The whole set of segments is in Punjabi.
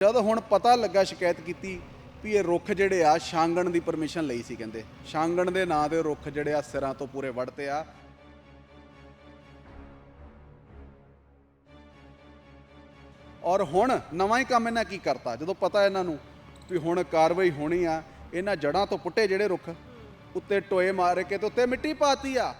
ਜਦ ਹੁਣ ਪਤਾ ਲੱਗਾ ਸ਼ਿਕਾਇਤ ਕੀਤੀ ਵੀ ਇਹ ਰੁੱਖ ਜਿਹੜੇ ਆ ਛਾਂਗਣ ਦੀ ਪਰਮਿਸ਼ਨ ਲਈ ਸੀ ਕਹਿੰਦੇ। ਛਾਂਗਣ ਦੇ ਨਾਂ ਦੇ ਰੁੱਖ ਜਿਹੜੇ ਆ ਸਿਰਾਂ ਤੋਂ ਪੂਰੇ ਵੱਢਤੇ ਆ। ਔਰ ਹੁਣ ਨਵਾਂ ਹੀ ਕੰਮ ਇਹਨਾਂ ਕੀ ਕਰਤਾ? ਜਦੋਂ ਪਤਾ ਇਹਨਾਂ ਨੂੰ ਵੀ ਹੁਣ ਕਾਰਵਾਈ ਹੋਣੀ ਆ, ਇਹਨਾਂ ਜੜਾਂ ਤੋਂ ਪੁੱਟੇ ਜਿਹੜੇ ਰੁੱਖ, ਉੱਤੇ ਟੋਏ ਮਾਰ ਕੇ ਤੇ ਉੱਤੇ ਮਿੱਟੀ ਪਾਤੀ ਆ।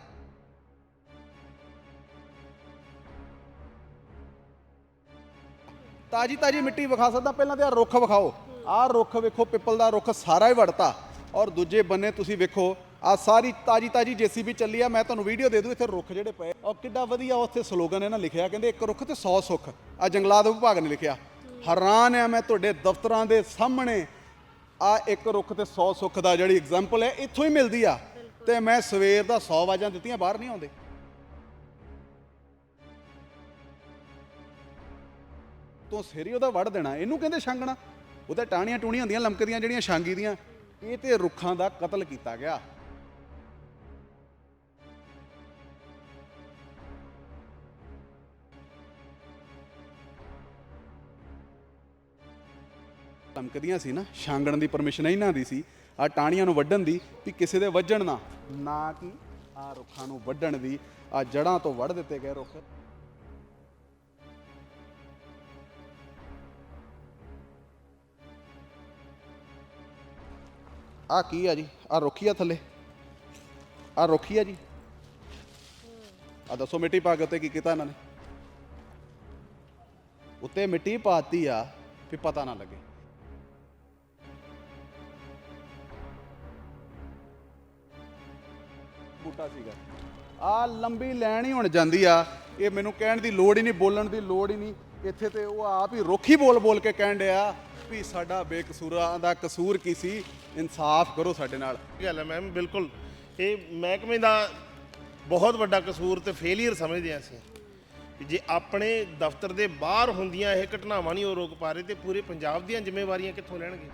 ਤਾਜੀ ਤਾਜੀ ਮਿੱਟੀ ਵਿਖਾ ਸਕਦਾ। ਪਹਿਲਾਂ ਤੇ ਆ ਰੁੱਖ ਵਿਖਾਓ। ਆਹ ਰੁੱਖ ਵੇਖੋ, ਪਿੱਪਲ ਦਾ ਰੁੱਖ ਸਾਰਾ ਹੀ ਵੜਤਾ। ਔਰ ਦੂਜੇ ਬੰਨੇ ਤੁਸੀਂ ਵੇਖੋ ਆ ਸਾਰੀ ਤਾਜੀ ਤਾਜੀ ਜੀਸੀਬੀ ਚੱਲੀ ਆ। ਮੈਂ ਤੁਹਾਨੂੰ ਵੀਡੀਓ ਦੇ ਦੂੰ, ਇੱਥੇ ਰੁੱਖ ਜਿਹੜੇ ਪਏ। ਔਰ ਕਿੱਡਾ ਵਧੀਆ ਉੱਥੇ ਸਲੋਗਨ ਇਹਨਾਂ ਲਿਖਿਆ। ਕਹਿੰਦੇ ਇੱਕ ਰੁੱਖ ਤੇ 100 ਸੁੱਖ। ਆ ਜੰਗਲਾਤ ਵਿਭਾਗ ਨੇ ਲਿਖਿਆ। ਹੈਰਾਨ ਆ ਮੈਂ ਤੁਹਾਡੇ ਦਫ਼ਤਰਾਂ ਦੇ ਸਾਹਮਣੇ। ਆ ਇੱਕ ਰੁੱਖ ਤੇ 100 ਸੁੱਖ ਦਾ ਜਿਹੜੀ ਐਗਜ਼ਾਮਪਲ ਹੈ, ਇੱਥੋਂ ਹੀ ਮਿਲਦੀ ਆ। ਤੇ ਮੈਂ ਸਵੇਰ ਦਾ 100 ਵਾਜਾਂ ਦਿੱਤੀਆਂ, ਬਾਹਰ ਨਹੀਂ ਆਉਂਦੇ। ਤੋਂ ਸਿਰੀ ਉਹਦਾ ਵੱਢ ਦੇਣਾ, ਇਹਨੂੰ ਕਹਿੰਦੇ ਛਾਂਗਣਾ। ਉਹ ਤਾਂ ਟਾਹਣੀਆਂ ਟੂਣੀਆਂ ਹੁੰਦੀਆਂ, ਲਮਕਦੀਆਂ ਜਿਹੜੀਆਂ ਛਾਂਗੀ ਦੀਆਂ, ਇਹ ਤੇ ਰੁੱਖਾਂ ਦਾ ਕਤਲ ਕੀਤਾ ਗਿਆ। ਲਮਕਦੀਆਂ ਸੀ ਨਾ, ਛਾਂਗਣ ਦੀ ਪਰਮਿਸ਼ਨ ਇਹਨਾਂ ਦੀ ਸੀ ਆ ਟਾਹਣੀਆਂ ਨੂੰ ਵੱਢਣ ਦੀ, ਵੀ ਕਿਸੇ ਦੇ ਵੱਜਣ ਨਾ। ਨਾ ਕਿ ਆ ਰੁੱਖਾਂ ਨੂੰ ਵੱਢਣ ਦੀ ਆ ਜੜਾਂ ਤੋਂ ਵੱਢ ਦਿੱਤੇ ਗਏ ਰੁੱਖ। ਆ ਕੀ ਆ ਜੀ? ਆ ਰੁੱਖੀ ਆ ਥੱਲੇ। ਆ ਰੁੱਖੀ ਆ ਜੀ। ਆ ਦੱਸੋ ਮਿੱਟੀ ਪਾ ਕੇ ਉੱਤੇ ਕੀ ਕੀਤਾ ਇਹਨਾਂ ਨੇ? ਉੱਤੇ ਮਿੱਟੀ ਪਾਤੀ ਆ, ਵੀ ਪਤਾ ਨਾ ਲੱਗੇ। ਬੂਟਾ ਸੀਗਾ। ਆ ਲੰਬੀ ਲੈਣ ਹੀ ਹੁਣ ਜਾਂਦੀ ਆ। ਇਹ ਮੈਨੂੰ ਕਹਿਣ ਦੀ ਲੋੜ ਹੀ ਨਹੀਂ, ਬੋਲਣ ਦੀ ਲੋੜ ਹੀ ਨਹੀਂ। ਇੱਥੇ ਤੇ ਉਹ ਆਪ ਹੀ ਰੁੱਖ ਹੀ ਬੋਲ ਬੋਲ ਕੇ ਕਹਿਣ ਡਿਆ ਵੀ ਸਾਡਾ ਬੇਕਸੂਰਾਂ ਦਾ ਕਸੂਰ ਕੀ ਸੀ? ਇਨਸਾਫ ਕਰੋ ਸਾਡੇ ਨਾਲ। ਇਹ ਗੱਲ ਹੈ ਮੈਮ? ਬਿਲਕੁਲ। ਇਹ ਮਹਿਕਮੇ ਦਾ ਬਹੁਤ ਵੱਡਾ ਕਸੂਰ ਤੇ ਫੇਲਿਅਰ ਸਮਝਦੇ ਹਾਂ ਅਸੀਂ। ਵੀ ਜੇ ਆਪਣੇ ਦਫ਼ਤਰ ਦੇ ਬਾਹਰ ਹੁੰਦੀਆਂ ਇਹ ਘਟਨਾਵਾਂ ਨਹੀਂ ਉਹ ਰੋਕ ਪਾ ਰਹੇ ਤੇ ਪੂਰੇ ਪੰਜਾਬ ਦੀਆਂ ਜ਼ਿੰਮੇਵਾਰੀਆਂ ਕਿੱਥੋਂ ਲੈਣਗੇ?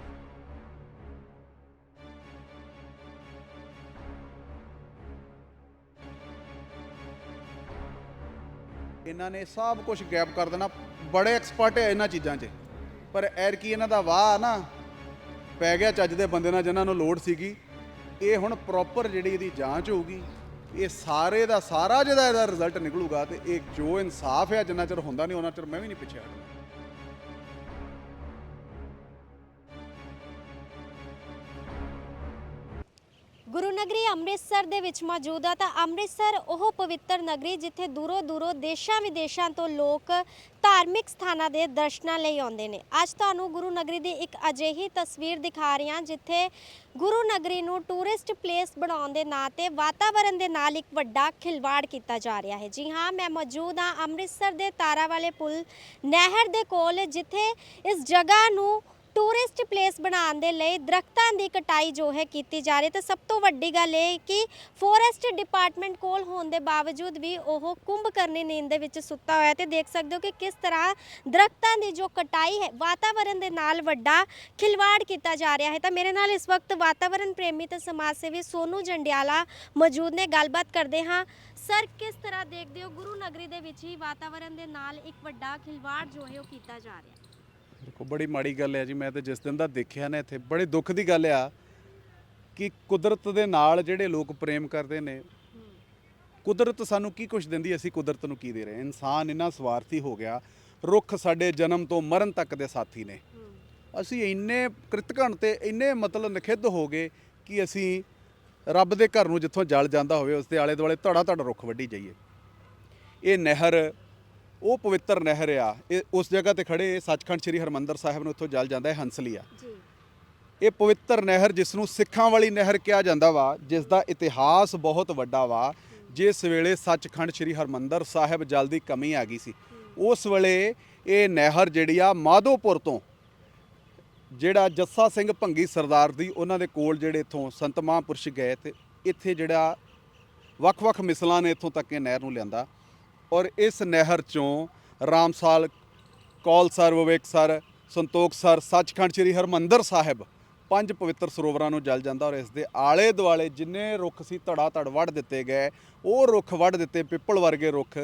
ਇਹਨਾਂ ਨੇ ਸਭ ਕੁਝ ਗੈਪ ਕਰ ਦੇਣਾ। ਬੜੇ ਐਕਸਪਰਟ ਹੈ ਇਹਨਾਂ ਚੀਜ਼ਾਂ 'ਚ। ਪਰ ਐਰ ਕੀ ਇਹਨਾਂ ਦਾ ਵਾਹ ਨਾ ਪੈ ਗਿਆ ਚੱਜ ਦੇ ਬੰਦੇ ਨਾਲ ਜਿਨ੍ਹਾਂ ਨੂੰ ਲੋੜ ਸੀਗੀ। ਇਹ ਹੁਣ ਪ੍ਰੋਪਰ ਜਿਹੜੀ ਇਹਦੀ ਜਾਂਚ ਹੋਊਗੀ, ਇਹ ਸਾਰੇ ਦਾ ਸਾਰਾ ਜਿਹਦਾ ਇਹਦਾ ਰਿਜ਼ਲਟ ਨਿਕਲੂਗਾ ਤੇ ਇਹ ਜੋ ਇਨਸਾਫ ਹੈ ਜਿੰਨਾ ਚਿਰ ਹੁੰਦਾ ਨਹੀਂ, ਉਹਨਾਂ ਚਿਰ ਮੈਂ ਵੀ ਨਹੀਂ ਪਿੱਛੇ ਹਟਣਾ। ਨਗਰੀ ਅੰਮ੍ਰਿਤਸਰ ਦੇ ਵਿੱਚ ਮੌਜੂਦ ਆ। ਤਾਂ ਅੰਮ੍ਰਿਤਸਰ ਉਹ ਪਵਿੱਤਰ ਨਗਰੀ ਜਿੱਥੇ ਦੂਰੋਂ ਦੂਰੋਂ ਦੇਸ਼ਾਂ ਵਿਦੇਸ਼ਾਂ ਤੋਂ ਲੋਕ ਧਾਰਮਿਕ ਸਥਾਨਾਂ ਦੇ ਦਰਸ਼ਨਾਂ ਲਈ ਆਉਂਦੇ ਨੇ। ਅੱਜ ਤੁਹਾਨੂੰ ਗੁਰੂ ਨਗਰੀ ਦੀ ਇੱਕ ਅਜਿਹੀ ਤਸਵੀਰ ਦਿਖਾ ਰਹੀ ਹਾਂ, ਜਿੱਥੇ ਗੁਰੂ ਨਗਰੀ ਨੂੰ ਟੂਰਿਸਟ ਪਲੇਸ ਬਣਾਉਣ ਦੇ ਨਾਂ ਤੇ ਵਾਤਾਵਰਣ ਦੇ ਨਾਲ ਇੱਕ ਵੱਡਾ ਖਿਲਵਾੜ ਕੀਤਾ ਜਾ ਰਿਹਾ ਹੈ। ਜੀ ਹਾਂ, ਮੈਂ ਮੌਜੂਦ ਹਾਂ ਅੰਮ੍ਰਿਤਸਰ ਦੇ ਤਾਰਾ ਵਾਲੇ ਪੁਲ ਨਹਿਰ ਦੇ ਕੋਲ, ਜਿੱਥੇ ਇਸ ਜਗ੍ਹਾ ਨੂੰ ਟੂਰਿਸਟ ਪਲੇਸ ਬਣਾਉਣ ਦੇ ਲਈ ਦਰਖਤਾਂ ਦੀ ਕਟਾਈ ਜੋ ਹੈ ਕੀਤੀ ਜਾ ਰਹੀ ਹੈ। ਤੇ ਸਭ ਤੋਂ ਵੱਡੀ ਗੱਲ ਇਹ ਕਿ ਫੋਰੈਸਟ ਡਿਪਾਰਟਮੈਂਟ ਕੋਲ ਹੋਣ ਦੇ ਬਾਵਜੂਦ ਵੀ ਉਹ ਕੁੰਭ ਕਰਨੀ ਨੀਂਦ ਦੇ ਵਿੱਚ ਸੁੱਤਾ ਹੋਇਆ ਤੇ ਦੇਖ ਸਕਦੇ ਹੋ ਕਿ ਕਿਸ ਤਰ੍ਹਾਂ ਦਰਖਤਾਂ ਦੀ ਜੋ ਕਟਾਈ ਹੈ ਵਾਤਾਵਰਣ ਦੇ ਨਾਲ ਵੱਡਾ ਖਿਲਵਾੜ ਕੀਤਾ ਜਾ ਰਿਹਾ ਹੈ। ਤਾਂ ਮੇਰੇ ਨਾਲ ਇਸ ਵਕਤ ਵਾਤਾਵਰਣ ਪ੍ਰੇਮੀ ਤੇ ਸਮਾਜ ਸੇਵੀ ਸੋਨੂ ਜੰਡਿਆਲਾ ਮੌਜੂਦ ਨੇ। ਗੱਲਬਾਤ ਕਰਦੇ ਹਾਂ। ਸਰ, ਕਿਸ ਤਰ੍ਹਾਂ ਦੇਖਦੇ ਹੋ? ਗੁਰੂ ਨਗਰੀ ਦੇ ਵਿੱਚ ਹੀ ਵਾਤਾਵਰਣ ਦੇ ਨਾਲ ਇੱਕ ਵੱਡਾ ਖਿਲਵਾੜ ਜੋ ਹੈ ਉਹ ਕੀਤਾ ਜਾ ਰਿਹਾ ਹੈ। ਦੇਖੋ, ਬੜੀ ਮਾੜੀ ਗੱਲ ਹੈ ਜੀ, ਮੈਂ ਤੇ ਜਿਸ ਦਿਨ ਦਾ ਦੇਖਿਆ ਨਾ ਇੱਥੇ, ਬੜੇ ਦੁੱਖ ਦੀ ਗੱਲ ਆ ਕਿ ਕੁਦਰਤ ਦੇ ਨਾਲ ਜਿਹੜੇ ਲੋਕ ਪ੍ਰੇਮ ਕਰਦੇ ਨੇ, ਕੁਦਰਤ ਸਾਨੂੰ ਕੀ ਕੁਝ ਦਿੰਦੀ, ਅਸੀਂ ਕੁਦਰਤ ਨੂੰ ਕੀ ਦੇ ਰਹੇ ਇਨਸਾਨ ਇੰਨਾ ਸਵਾਰਥੀ ਹੋ ਗਿਆ, ਰੁੱਖ ਸਾਡੇ ਜਨਮ ਤੋਂ ਮਰਨ ਤੱਕ ਦੇ ਸਾਥੀ ਨੇ। ਅਸੀਂ ਇੰਨੇ ਕ੍ਰਿਤਕਣ ਤੇ ਇੰਨੇ ਮਤਲਬ ਨਖਿੱਧ ਹੋ ਗਏ ਕਿ ਅਸੀਂ ਰੱਬ ਦੇ ਘਰ ਨੂੰ ਜਿੱਥੋਂ ਜਲ ਜਾਂਦਾ ਹੋਵੇ, ਉਸ ਦੇ ਆਲੇ ਦੁਆਲੇ ਧੜਾ ਧੜ ਰੁੱਖ ਵੱਢੀ ਜਾਈਏ। ਇਹ ਨਹਿਰ ਉਹ ਪਵਿੱਤਰ ਨਹਿਰ ਆ ਇਹ ਉਸ ਜਗ੍ਹਾ ਤੇ ਖੜੇ ਸੱਚਖੰਡ ਸ੍ਰੀ ਹਰਮੰਦਰ ਸਾਹਿਬ ਨੂੰ ਇੱਥੋਂ ਜਲ ਜਾਂਦਾ ਹੈ ਹੰਸਲੀ ਆ ਜੀ। ਇਹ ਪਵਿੱਤਰ ਨਹਿਰ ਜਿਸ ਨੂੰ ਸਿੱਖਾਂ ਵਾਲੀ ਨਹਿਰ ਕਿਹਾ ਜਾਂਦਾ ਵਾ ਜਿਸ ਦਾ ਇਤਿਹਾਸ ਬਹੁਤ ਵੱਡਾ ਵਾ ਜਿਸ ਵੇਲੇ ਸੱਚਖੰਡ ਸ੍ਰੀ ਹਰਮੰਦਰ ਸਾਹਿਬ ਜਲ ਦੀ ਕਮੀ ਆ ਗਈ ਸੀ। ਉਸ ਵੇਲੇ ਇਹ ਨਹਿਰ ਜਿਹੜੀ ਆ ਮਾਧੋਪੁਰ ਤੋਂ ਜਿਹੜਾ ਜੱਸਾ ਸਿੰਘ ਭੰਗੀ ਸਰਦਾਰ ਦੀ ਉਹਨਾਂ ਦੇ ਕੋਲ ਜਿਹੜੇ ਇਥੋਂ ਸੰਤ ਮਹਾਂਪੁਰਸ਼ ਗਏ ਤੇ ਇੱਥੇ ਜਿਹੜਾ ਵੱਖ-ਵੱਖ ਮਿਸਲਾਂ ਨੇ ਇੱਥੋਂ ਤੱਕ ਇਹ ਨਹਿਰ ਨੂੰ ਲਿਆਂਦਾ। ਔਰ ਇਸ ਨਹਿਰ ਚੋਂ ਰਾਮਸਾਲ ਕੌਲਸਰ ਵਿਵੇਕਸਰ ਸੰਤੋਖਸਰ ਸੱਚਖੰਡ ਸ੍ਰੀ ਹਰਮੰਦਰ ਸਾਹਿਬ ਪੰਜ ਪਵਿੱਤਰ ਸਰੋਵਰਾਂ ਨੂੰ ਜਲ ਜਾਂਦਾ ਔਰ ਇਸ ਦੇ ਆਲੇ ਦੁਆਲੇ ਜਿੰਨੇ ਰੁੱਖ ਸੀ ਧੜਾ ਧੜ ਵੱਢ ਦਿੱਤੇ ਗਏ, ਉਹ ਰੁੱਖ ਵੱਢ ਦਿੱਤੇ ਪਿੱਪਲ ਵਰਗੇ ਰੁੱਖ,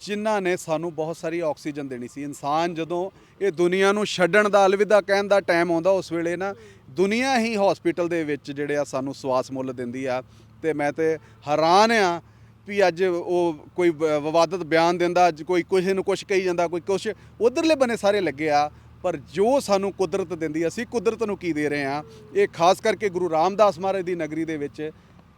ਜਿਨ੍ਹਾਂ ਨੇ ਸਾਨੂੰ ਬਹੁਤ ਸਾਰੀ ਆਕਸੀਜਨ ਦੇਣੀ ਸੀ। ਇਨਸਾਨ ਜਦੋਂ ਇਹ ਦੁਨੀਆ ਨੂੰ ਛੱਡਣ ਦਾ ਅਲਵਿਦਾ ਕਹਿਣ ਦਾ ਟਾਈਮ ਆਉਂਦਾ, ਉਸ ਵੇਲੇ ਨਾ ਦੁਨੀਆ ਹੀ ਹਸਪੀਟਲ ਦੇ ਵਿੱਚ ਜਿਹੜੇ ਆ ਸਾਨੂੰ ਸਵਾਸ ਮੁੱਲ ਦਿੰਦੀ ਆ ਤੇ ਮੈਂ ਤੇ ਹੈਰਾਨ ਆ ਵੀ ਅੱਜ ਉਹ ਕੋਈ ਵ- ਵਿਵਾਦਤ ਬਿਆਨ ਦਿੰਦਾ, ਅੱਜ ਕੋਈ ਕਿਸੇ ਨੂੰ ਕੁਝ ਕਹੀ ਜਾਂਦਾ, ਕੋਈ ਕੁਝ ਉਧਰਲੇ ਬੰਨੇ ਸਾਰੇ ਲੱਗੇ ਆ, ਪਰ ਜੋ ਸਾਨੂੰ ਕੁਦਰਤ ਦਿੰਦੀ, ਅਸੀਂ ਕੁਦਰਤ ਨੂੰ ਕੀ ਦੇ ਰਹੇ ਆ? ਇਹ ਖਾਸ ਕਰਕੇ ਗੁਰੂ ਰਾਮਦਾਸ ਮਹਾਰਾਜ ਦੀ ਨਗਰੀ ਦੇ ਵਿੱਚ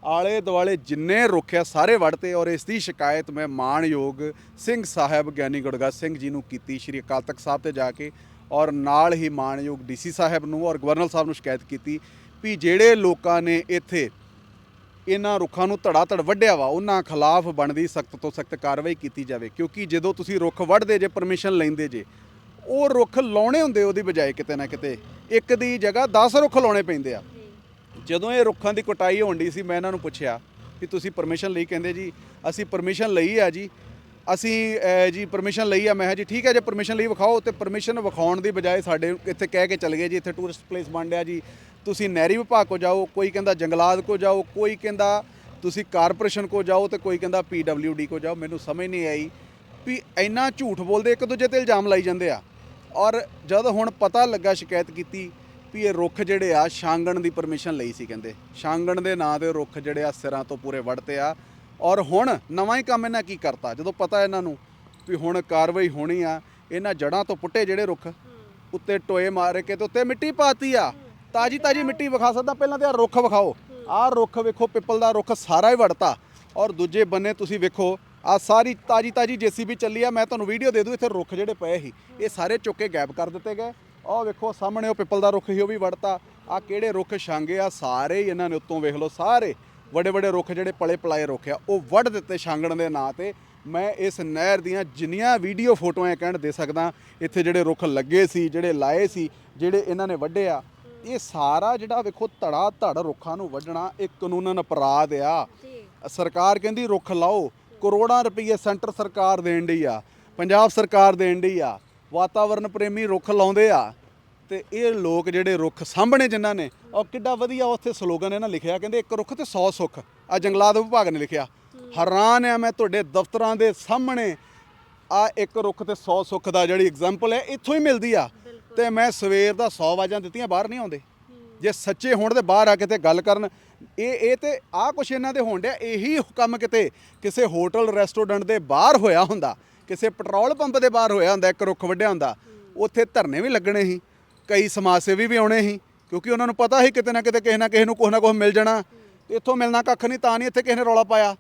ਆਲੇ ਦੁਆਲੇ ਜਿੰਨੇ ਰੁੱਖ ਆ, ਸਾਰੇ ਵੜਤੇ ਔਰ ਇਸ ਦੀ ਸ਼ਿਕਾਇਤ ਮੈਂ ਮਾਣਯੋਗ ਸਿੰਘ ਸਾਹਿਬ ਗਿਆਨੀ ਗੁਰਗਾ ਸਿੰਘ ਜੀ ਨੂੰ ਕੀਤੀ, ਸ਼੍ਰੀ ਅਕਾਲ ਤਖਤ ਸਾਹਿਬ ਤੇ ਜਾ ਕੇ, ਔਰ ਨਾਲ ਹੀ ਮਾਣਯੋਗ ਡੀਸੀ ਸਾਹਿਬ ਨੂੰ, ਔਰ ਗਵਰਨਰ ਸਾਹਿਬ ਨੂੰ ਸ਼ਿਕਾਇਤ ਕੀਤੀ ਵੀ ਜਿਹੜੇ ਲੋਕਾਂ ਨੇ ਇੱਥੇ ਇਹਨਾਂ ਰੁੱਖਾਂ ਨੂੰ ਧੜਾ ਧੜ ਵੱਢਿਆ ਵਾ, ਉਹਨਾਂ ਖਿਲਾਫ ਬਣਦੀ ਸਖਤ ਤੋਂ ਸਖਤ ਕਾਰਵਾਈ ਕੀਤੀ ਜਾਵੇ। ਕਿਉਂਕਿ ਜਦੋਂ ਤੁਸੀਂ ਰੁੱਖ ਵੱਢਦੇ ਜੇ ਪਰਮਿਸ਼ਨ ਲੈਂਦੇ ਜੇ, ਉਹ ਰੁੱਖ ਲਾਉਣੇ ਹੁੰਦੇ ਉਹਦੀ ਬਜਾਏ ਕਿਤੇ ਨਾ ਕਿਤੇ। ਇੱਕ ਦੀ ਜਗ੍ਹਾ 10 ਰੁੱਖ ਲਾਉਣੇ ਪੈਂਦੇ ਆ। ਜਦੋਂ ਇਹ ਰੁੱਖਾਂ ਦੀ ਕਟਾਈ ਹੋਣ ਡਈ ਸੀ, ਮੈਂ ਇਹਨਾਂ ਨੂੰ ਪੁੱਛਿਆ ਕਿ ਤੁਸੀਂ ਪਰਮਿਸ਼ਨ ਲਈ ਕਹਿੰਦੇ ਜੀ? ਅਸੀਂ ਪਰਮਿਸ਼ਨ ਲਈ ਆ ਜੀ। ਅਸੀਂ ਜੀ ਪਰਮਿਸ਼ਨ ਲਈ ਆ। ਮੈਂ ਕਿਹਾ ਜੀ, ਠੀਕ ਹੈ ਜੇ ਪਰਮਿਸ਼ਨ ਲਈ ਵਿਖਾਓ, ਤੇ ਪਰਮਿਸ਼ਨ ਵਿਖਾਉਣ ਦੀ ਬਜਾਏ ਸਾਡੇ ਇੱਥੇ ਕਹਿ ਕੇ ਚਲੇ ਗਏ ਜੀ, ਇੱਥੇ ਟੂਰਿਸਟ ਪਲੇਸ ਬਣ ਰਿਹਾ ਜੀ। ਤੁਸੀਂ ਨਹਿਰੀ ਵਿਭਾਗ ਕੋ ਜਾਓ ਕੋਈ ਕਹਿੰਦਾ ਜੰਗਲਾਤ ਕੋ ਜਾਓ ਕੋਈ ਕਹਿੰਦਾ ਤੁਸੀਂ ਕਾਰਪੋਰੇਸ਼ਨ ਕੋ ਜਾਓ ਤੇ ਕੋਈ ਕਹਿੰਦਾ ਪੀਡਬਲਯੂਡੀ ਕੋ ਜਾਓ ਮੈਨੂੰ ਸਮਝ ਨਹੀਂ ਆਈ ਵੀ ਇੰਨਾ ਝੂਠ ਬੋਲਦੇ ਇੱਕ ਦੂਜੇ ਤੇ ਇਲਜ਼ਾਮ ਲਾਈ ਜਾਂਦੇ ਆ। ਔਰ ਜਦ ਹੁਣ ਪਤਾ ਲੱਗਾ ਸ਼ਿਕਾਇਤ ਕੀਤੀ ਵੀ ਇਹ ਰੁੱਖ ਜਿਹੜੇ ਆ ਛਾਂਗਣ ਦੀ ਪਰਮਿਸ਼ਨ ਲਈ ਸੀ ਕਹਿੰਦੇ। ਛਾਂਗਣ ਦੇ ਨਾਂ ਤੇ ਰੁੱਖ ਜਿਹੜੇ ਆ ਸਿਰਾਂ ਤੋਂ ਪੂਰੇ ਵੜਤੇ ਆ। ਔਰ ਹੁਣ ਨਵਾਂ ਹੀ ਕੰਮ ਇਹਨਾਂ ਕੀ ਕਰਤਾ? ਜਦੋਂ ਪਤਾ ਇਹਨਾਂ ਨੂੰ ਵੀ ਹੁਣ ਕਾਰਵਾਈ ਹੋਣੀ ਆ ਇਹਨਾਂ ਜੜਾਂ ਤੋਂ ਪੁੱਟੇ ਜਿਹੜੇ ਰੁੱਖ ਉੱਤੇ ਟੋਏ ਮਾਰ ਕੇ ਤੇ ਉੱਤੇ ਮਿੱਟੀ ਪਾਤੀ ਆ। ਤਾਜੀ ਤਾਜੀ ਮਿੱਟੀ ਵਿਖਾ ਸਕਦਾ। ਪਹਿਲਾਂ ਤੇ ਆ ਰੁੱਖ ਵਿਖਾਓ। ਆਹ ਰੁੱਖ ਵੇਖੋ, ਪਿੱਪਲ ਦਾ ਰੁੱਖ ਸਾਰਾ ਹੀ ਵੜਤਾ। ਔਰ ਦੂਜੇ ਬੰਨੇ ਤੁਸੀਂ ਵੇਖੋ ਆ ਸਾਰੀ ਤਾਜੀ ਤਾਜੀ ਜੀਸੀਬੀ ਚੱਲੀ ਆ। ਮੈਂ ਤੁਹਾਨੂੰ ਵੀਡੀਓ ਦੇ ਦੂੰ, ਇੱਥੇ ਰੁੱਖ ਜਿਹੜੇ ਪਏ ਸੀ, ਇਹ ਸਾਰੇ ਚੁੱਕ ਕੇ ਗਾਇਬ ਕਰ ਦਿੱਤੇ ਗਏ। ਉਹ ਵੇਖੋ, ਸਾਹਮਣੇ ਉਹ ਪਿੱਪਲ ਦਾ ਰੁੱਖ ਹੀ ਉਹ ਵੀ ਵੜਤਾ। ਆ ਕਿਹੜੇ ਰੁੱਖ ਛਾਂਗੇ ਆ? ਸਾਰੇ ਹੀ ਇਹਨਾਂ ਨੇ ਉੱਤੋਂ ਵੇਖ ਲਓ, ਸਾਰੇ ਵੱਡੇ ਵੱਡੇ ਰੁੱਖ ਜਿਹੜੇ ਪਲੇ ਪਲਾਏ ਰੁੱਖ ਆ, ਉਹ ਵੱਢ ਦਿੱਤੇ ਛਾਂਗਣ ਦੇ ਨਾਂ ਤੇ। ਮੈਂ ਇਸ ਨਹਿਰ ਦੀਆਂ ਜਿੰਨੀਆਂ ਵੀਡੀਓ ਫੋਟੋਆਂ ਕਹਿਣ ਦੇ ਸਕਦਾ, ਇੱਥੇ ਜਿਹੜੇ ਰੁੱਖ ਲੱਗੇ ਸੀ, ਜਿਹੜੇ ਲਾਏ ਸੀ, ਜਿਹੜੇ ਇਹਨਾਂ ਨੇ ਵੱਢੇ ਆ ਇਹ ਸਾਰਾ ਜਿਹੜਾ ਵੇਖੋ ਧੜਾ ਧੜ ਰੁੱਖਾਂ ਨੂੰ ਵੱਢਣਾ ਇਹ ਕਾਨੂੰਨਨ ਅਪਰਾਧ ਆ। ਸਰਕਾਰ ਕਹਿੰਦੀ ਰੁੱਖ ਲਾਓ ਕਰੋੜਾਂ ਰੁਪਏ ਸੈਂਟਰ ਸਰਕਾਰ ਦੇਣ ਡਈ ਆ ਪੰਜਾਬ ਸਰਕਾਰ ਦੇਣ ਡਈ ਆ ਵਾਤਾਵਰਣ ਪ੍ਰੇਮੀ ਰੁੱਖ ਲਾਉਂਦੇ ਆ। ਤੇ ਇਹ ਲੋਕ ਜਿਹੜੇ ਰੁੱਖ ਸਾਹਮਣੇ ਜਿਨ੍ਹਾਂ ਨੇ ਉਹ ਕਿੱਡਾ ਵਧੀਆ ਉੱਥੇ ਸਲੋਗਨ ਇਹਨਾਂ ਲਿਖਿਆ ਕਹਿੰਦੇ ਇੱਕ ਰੁੱਖ ਤੇ 100 ਸੁੱਖ ਆ ਜੰਗਲਾਤ ਵਿਭਾਗ ਨੇ ਲਿਖਿਆ। ਹੈਰਾਨ ਆ ਮੈਂ ਤੁਹਾਡੇ ਦਫ਼ਤਰਾਂ ਦੇ ਸਾਹਮਣੇ ਆ ਇੱਕ ਰੁੱਖ ਤੇ 100 ਸੁੱਖ ਦਾ ਜਿਹੜੀ ਐਗਜ਼ਾਮਪਲ ਹੈ ਇੱਥੋਂ ਹੀ ਮਿਲਦੀ ਆ। ਤੇ ਮੈਂ ਸਵੇਰ ਦਾ 100 ਵਾਜਾਂ ਦਿੱਤੀਆਂ, ਬਾਹਰ ਨਹੀਂ ਆਉਂਦੇ। ਜੇ ਸੱਚੇ ਹੋਣ ਤੇ ਬਾਹਰ ਆ ਕੇ ਤੇ ਗੱਲ ਕਰਨ, ਇਹ ਇਹ ਤੇ ਆ ਕੁਛ ਇਹਨਾਂ ਦੇ ਹੋਣ ਡਿਆ, ਇਹੀ ਕੰਮ ਕਿਤੇ ਕਿਸੇ ਹੋਟਲ, ਰੈਸਟੋਰੈਂਟ ਦੇ ਬਾਹਰ ਹੋਇਆ ਹੁੰਦਾ, ਕਿਸੇ ਪੈਟਰੋਲ ਪੰਪ ਦੇ ਬਾਹਰ ਹੋਇਆ ਹੁੰਦਾ, ਇੱਕ ਰੁੱਖ ਵੱਢਿਆ ਹੁੰਦਾ, ਉੱਥੇ ਧਰਨੇ ਵੀ ਲੱਗਣੇ ਸੀ, ਕਈ ਸਮਾਜ ਸੇਵੀ ਵੀ ਆਉਣੇ ਸੀ, ਕਿਉਂਕਿ ਉਹਨਾਂ ਨੂੰ ਪਤਾ ਸੀ ਕਿਤੇ ਨਾ ਕਿਤੇ ਕਿਸੇ ਨਾ ਕਿਸੇ ਨੂੰ ਕੁਛ ਨਾ ਕੁਛ ਮਿਲ ਜਾਣਾ ਇੱਥੋਂ ਮਿਲਣਾ ਕੱਖ ਨਹੀਂ, ਤਾਂ ਨਹੀਂ ਇੱਥੇ ਕਿਸੇ ਨੇ ਰੌਲਾ ਪਾਇਆ।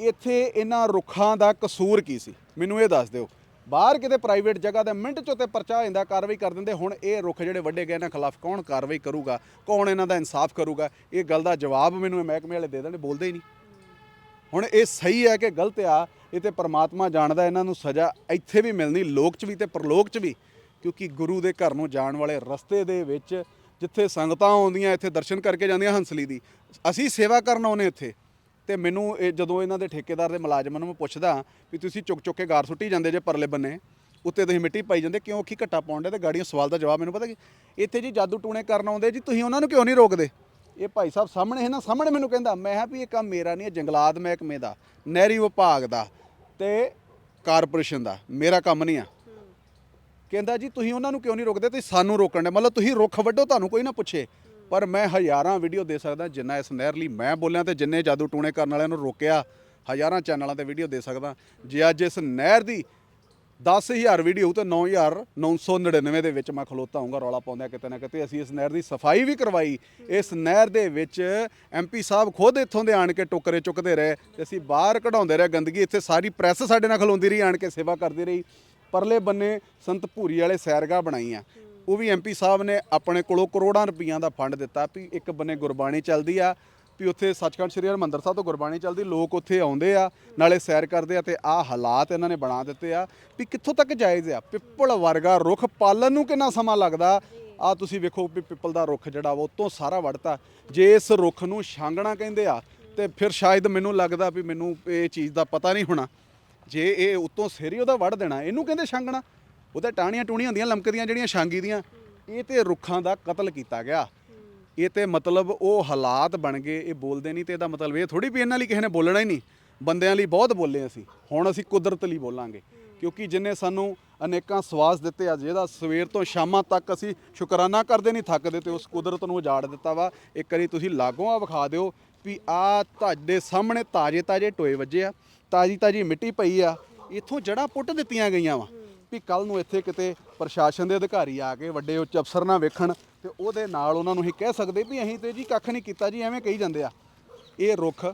ਇੱਥੇ ਇਹਨਾਂ ਰੁੱਖਾਂ ਦਾ ਕਸੂਰ ਕੀ ਸੀ? ਮੈਨੂੰ ਇਹ ਦੱਸ ਦਿਓ। ਬਾਹਰ ਕਿਤੇ ਪ੍ਰਾਈਵੇਟ ਜਗ੍ਹਾ ਦੇ ਮਿੰਟ ਚ ਉੱਤੇ ਪਰਚਾ ਹੋ ਜਾਂਦਾ ਕਾਰਵਾਈ ਕਰ ਦਿੰਦੇ। ਹੁਣ ਇਹ ਰੁੱਖ ਜਿਹੜੇ ਵੱਡੇ ਗਏ ਇਹਨਾਂ ਖਿਲਾਫ ਕੌਣ ਕਾਰਵਾਈ ਕਰੂਗਾ? ਕੌਣ ਇਹਨਾਂ ਦਾ ਇਨਸਾਫ ਕਰੂਗਾ? ਇਹ ਗੱਲ ਦਾ ਜਵਾਬ ਮੈਨੂੰ ਮਹਿਕਮੇ ਵਾਲੇ ਦੇ ਦੇਣ ਬੋਲਦੇ ਹੀ ਨਹੀਂ। ਹੁਣ ਇਹ ਸਹੀ ਹੈ ਕਿ ਗਲਤ ਆ, ਇਹ ਤੇ ਪ੍ਰਮਾਤਮਾ ਜਾਣਦਾ ਇਹਨਾਂ ਨੂੰ ਸਜ਼ਾ ਇੱਥੇ ਵੀ ਮਿਲਣੀ, ਲੋਕ 'ਚ ਵੀ ਤੇ ਪਰਲੋਕ 'ਚ ਵੀ, ਕਿਉਂਕਿ ਗੁਰੂ ਦੇ ਘਰ ਨੂੰ ਜਾਣ ਵਾਲੇ ਰਸਤੇ ਦੇ ਵਿੱਚ ਜਿੱਥੇ ਸੰਗਤਾਂ ਆਉਂਦੀਆਂ, ਇੱਥੇ ਦਰਸ਼ਨ ਕਰਕੇ ਜਾਂਦੀਆਂ ਹੰਸਲੀ ਦੀ। ਅਸੀਂ ਸੇਵਾ ਕਰਨ ਆਉਨੇ ਇੱਥੇ। ਤੇ ਮੈਨੂੰ ਇਹ ਜਦੋਂ ਇਹਨਾਂ ਦੇ ਠੇਕੇਦਾਰ ਦੇ ਮੁਲਾਜ਼ਮਾਂ ਨੂੰ ਮੈਂ ਪੁੱਛਦਾ ਵੀ ਤੁਸੀਂ ਚੁੱਕ ਚੁੱਕ ਕੇ ਗਾਰ ਸੁੱਟੀ ਜਾਂਦੇ ਜੇ ਪਰਲੇ ਬੰਨੇ, ਉੱਤੇ ਤੁਸੀਂ ਮਿੱਟੀ ਪਾਈ ਜਾਂਦੇ, ਕਿਉਂ ਕੀ ਘੱਟਾ ਪਾਉਂਦੇ ਤੇ ਗਾੜੀਆਂ ਸਵਾਲ ਦਾ ਜਵਾਬ ਮੈਨੂੰ ਪਤਾ ਕਿ? ਇੱਥੇ ਜੀ ਜਾਦੂ ਟੂਣੇ ਕਰਨ ਆਉਂਦੇ ਜੀ, ਤੁਸੀਂ ਉਹਨਾਂ ਨੂੰ ਕਿਉਂ ਨਹੀਂ ਰੋਕਦੇ? ਇਹ ਭਾਈ ਸਾਹਿਬ ਸਾਹਮਣੇ ਹੈ ਨਾ, ਸਾਹਮਣੇ ਮੈਨੂੰ ਕਹਿੰਦਾ, ਮੈਂ ਕਿਹਾ ਵੀ ਇਹ ਕੰਮ ਮੇਰਾ ਨਹੀਂ ਹੈ ਜੰਗਲਾਤ ਮਹਿਕਮੇ ਦਾ, ਨਹਿਰੀ ਵਿਭਾਗ ਦਾ ਤੇ ਕਾਰਪੋਰੇਸ਼ਨ ਦਾ, ਮੇਰਾ ਕੰਮ ਨਹੀਂ ਆ। ਕਹਿੰਦਾ ਜੀ ਤੁਸੀਂ ਉਹਨਾਂ ਨੂੰ ਕਿਉਂ ਨਹੀਂ ਰੋਕਦੇ? ਤੁਸੀਂ ਸਾਨੂੰ ਰੋਕਣ ਦੇ ਮਤਲਬ ਤੁਸੀਂ ਰੁੱਖ ਵੱਢੋ, ਤੁਹਾਨੂੰ ਕੋਈ ਨਾ ਪੁੱਛੇ। ਪਰ ਮੈਂ ਹਜ਼ਾਰਾਂ ਵੀਡੀਓ ਦੇ ਸਕਦਾ ਜਿੰਨਾ ਇਸ ਨਹਿਰ ਲਈ ਮੈਂ ਬੋਲਿਆ ਤੇ ਜਿੰਨੇ ਜਾਦੂ ਟੂਣੇ ਕਰਨ ਵਾਲਿਆਂ ਨੂੰ ਰੋਕਿਆ, ਹਜ਼ਾਰਾਂ ਚੈਨਲਾਂ ਤੇ ਵੀਡੀਓ ਦੇ ਸਕਦਾ। ਜੇ ਅੱਜ ਇਸ ਨਹਿਰ ਦੀ 10000 ਵੀਡੀਓ ਤੇ 9999 ਦੇ ਵਿੱਚ ਮੈਂ ਖਲੋਤਾ ਹੂੰਗਾ ਰੌਲਾ ਪਾਉਂਦਾ ਕਿਤੇ ਨਾ ਕਿਤੇ ਅਸੀਂ ਇਸ ਨਹਿਰ ਦੀ ਸਫ਼ਾਈ ਵੀ ਕਰਵਾਈ। ਇਸ ਨਹਿਰ ਦੇ ਵਿੱਚ ਐਮਪੀ ਸਾਹਿਬ ਖੁਦ ਇੱਥੋਂ ਦੇ ਆਣ ਕੇ ਟੋਕਰੇ ਚੁੱਕਦੇ ਰਹੇ ਤੇ ਅਸੀਂ ਬਾਹਰ ਕਢਾਉਂਦੇ ਰਹੇ ਗੰਦਗੀ। ਇੱਥੇ ਸਾਰੀ ਪ੍ਰੈਸ ਸਾਡੇ ਨਾਲ ਖਲੋਂਦੀ ਰਹੀ, ਆਣ ਕੇ ਸੇਵਾ ਕਰਦੀ ਰਹੀ। ਪਰਲੇ ਬੰਨੇ ਸੰਤ ਭੂਰੀ ਵਾਲੇ ਸੈਰਗਾ ਬਣਾਈਆਂ। ਉਹ ਵੀ ਐਮਪੀ ਸਾਹਿਬ ਨੇ ਆਪਣੇ ਕੋਲੋਂ ਕਰੋੜਾਂ ਰੁਪਈਆਂ ਦਾ ਫੰਡ ਦਿੱਤਾ ਵੀ ਇੱਕ ਬੰਨੇ ਗੁਰਬਾਣੀ ਚੱਲਦੀ ਆ, ਵੀ ਉੱਥੇ ਸੱਚਖੰਡ ਸ੍ਰੀ ਹਰਿਮੰਦਰ ਸਾਹਿਬ ਤੋਂ ਗੁਰਬਾਣੀ ਚੱਲਦੀ, ਲੋਕ ਉੱਥੇ ਆਉਂਦੇ ਆ, ਨਾਲੇ ਸੈਰ ਕਰਦੇ ਆ ਤੇ ਆਹ ਹਾਲਾਤ ਇਹਨਾਂ ਨੇ ਬਣਾ ਦਿੱਤੇ ਆ, ਵੀ ਕਿੱਥੋਂ ਤੱਕ ਜਾਇਜ਼ ਆ? ਪਿੱਪਲ ਵਰਗਾ ਰੁੱਖ ਪਾਲਣ ਨੂੰ ਕਿੰਨਾ ਸਮਾਂ ਲੱਗਦਾ? ਆ ਤੁਸੀਂ ਵੇਖੋ ਵੀ ਪਿੱਪਲ ਦਾ ਰੁੱਖ ਜਿਹੜਾ ਵਾ ਉਤੋਂ ਸਾਰਾ ਵੜਤਾ ਜੇ ਇਸ ਰੁੱਖ ਨੂੰ ਛਾਂਗਣਾ ਕਹਿੰਦੇ ਆ, ਤੇ ਫਿਰ ਸ਼ਾਇਦ ਮੈਨੂੰ ਲੱਗਦਾ ਵੀ ਮੈਨੂੰ ਇਹ ਚੀਜ਼ ਦਾ ਪਤਾ ਨਹੀਂ ਹੋਣਾ। ਜੇ ਇਹ ਉਤੋਂ ਸਿਰ ਹੀ ਉਹਦਾ ਵੜ ਦੇਣਾ, ਇਹਨੂੰ ਕਹਿੰਦੇ ਛਾਂਗਣਾ? ਉਹ ਤਾਂ ਟਾਹਣੀਆਂ ਟੂਣੀਆਂ ਹੁੰਦੀਆਂ ਲਮਕਦੀਆਂ ਜਿਹੜੀਆਂ ਛਾਂਗੀ ਦੀਆਂ, ਇਹ ਤੇ ਰੁੱਖਾਂ ਦਾ ਕਤਲ ਕੀਤਾ ਗਿਆ। ਇਹ ਤੇ ਮਤਲਬ ਉਹ ਹਾਲਾਤ ਬਣ ਗਏ, ਇਹ ਬੋਲਦੇ ਨਹੀਂ ਤੇ ਇਹਦਾ ਮਤਲਬ ਇਹ ਥੋੜੀ ਵੀ ਇਹਨਾਂ ਲਈ ਕਿਸੇ ਨੇ ਬੋਲਣਾ ਹੀ ਨਹੀਂ। ਬੰਦਿਆਂ ਲਈ ਬਹੁਤ ਬੋਲੇ ਅਸੀਂ, ਹੁਣ ਅਸੀਂ ਕੁਦਰਤ ਲਈ ਬੋਲਾਂਗੇ। ਕਿਉਂਕਿ ਜਿਨੇ ਸਾਨੂੰ ਅਨੇਕਾਂ ਸਵਾਸ ਦਿੱਤੇ ਆ, ਜਿਹਦਾ ਸਵੇਰ ਤੋਂ ਸ਼ਾਮਾਂ ਤੱਕ ਅਸੀਂ ਸ਼ੁਕਰਾਨਾ ਕਰਦੇ ਨਹੀਂ, ਥੱਕਦੇ ਤੇ ਉਸ ਕੁਦਰਤ ਨੂੰ ਉਜਾੜ ਦਿੱਤਾ ਵਾ। ਇੱਕ ਵਾਰੀ ਤੁਸੀਂ ਲਾਗੋਂ ਆ ਵਿਖਾ ਦਿਓ ਵੀ ਆ ਤੁਹਾਡੇ ਸਾਹਮਣੇ ਤਾਜੇ ਤਾਜੇ ਟੋਏ ਵੱਜੇ ਆ ਤਾਜੀ ਤਾਜੀ ਮਿੱਟੀ ਪਈ ਆ। ਇੱਥੋਂ ਜੜਾਂ ਪੁੱਟ ਦਿੱਤੀਆਂ ਗਈਆਂ ਵਾ। ਵੀ ਕੱਲ ਨੂੰ ਇੱਥੇ ਕਿਤੇ ਪ੍ਰਸ਼ਾਸਨ ਦੇ ਅਧਿਕਾਰੀ ਆ ਕੇ ਵੱਡੇ ਉੱਚ ਅਫਸਰ ਨਾ ਵੇਖਣ ਤੇ ਉਹਦੇ ਨਾਲ ਉਹਨਾਂ ਨੂੰ ਅਸੀਂ ਕਹਿ ਸਕਦੇ ਵੀ ਅਸੀਂ ਤੇ ਜੀ ਕੱਖ ਨਹੀਂ ਕੀਤਾ ਜੀ, ਐਵੇਂ ਕਹੀ ਜਾਂਦੇ ਆ। ਇਹ ਰੁੱਖ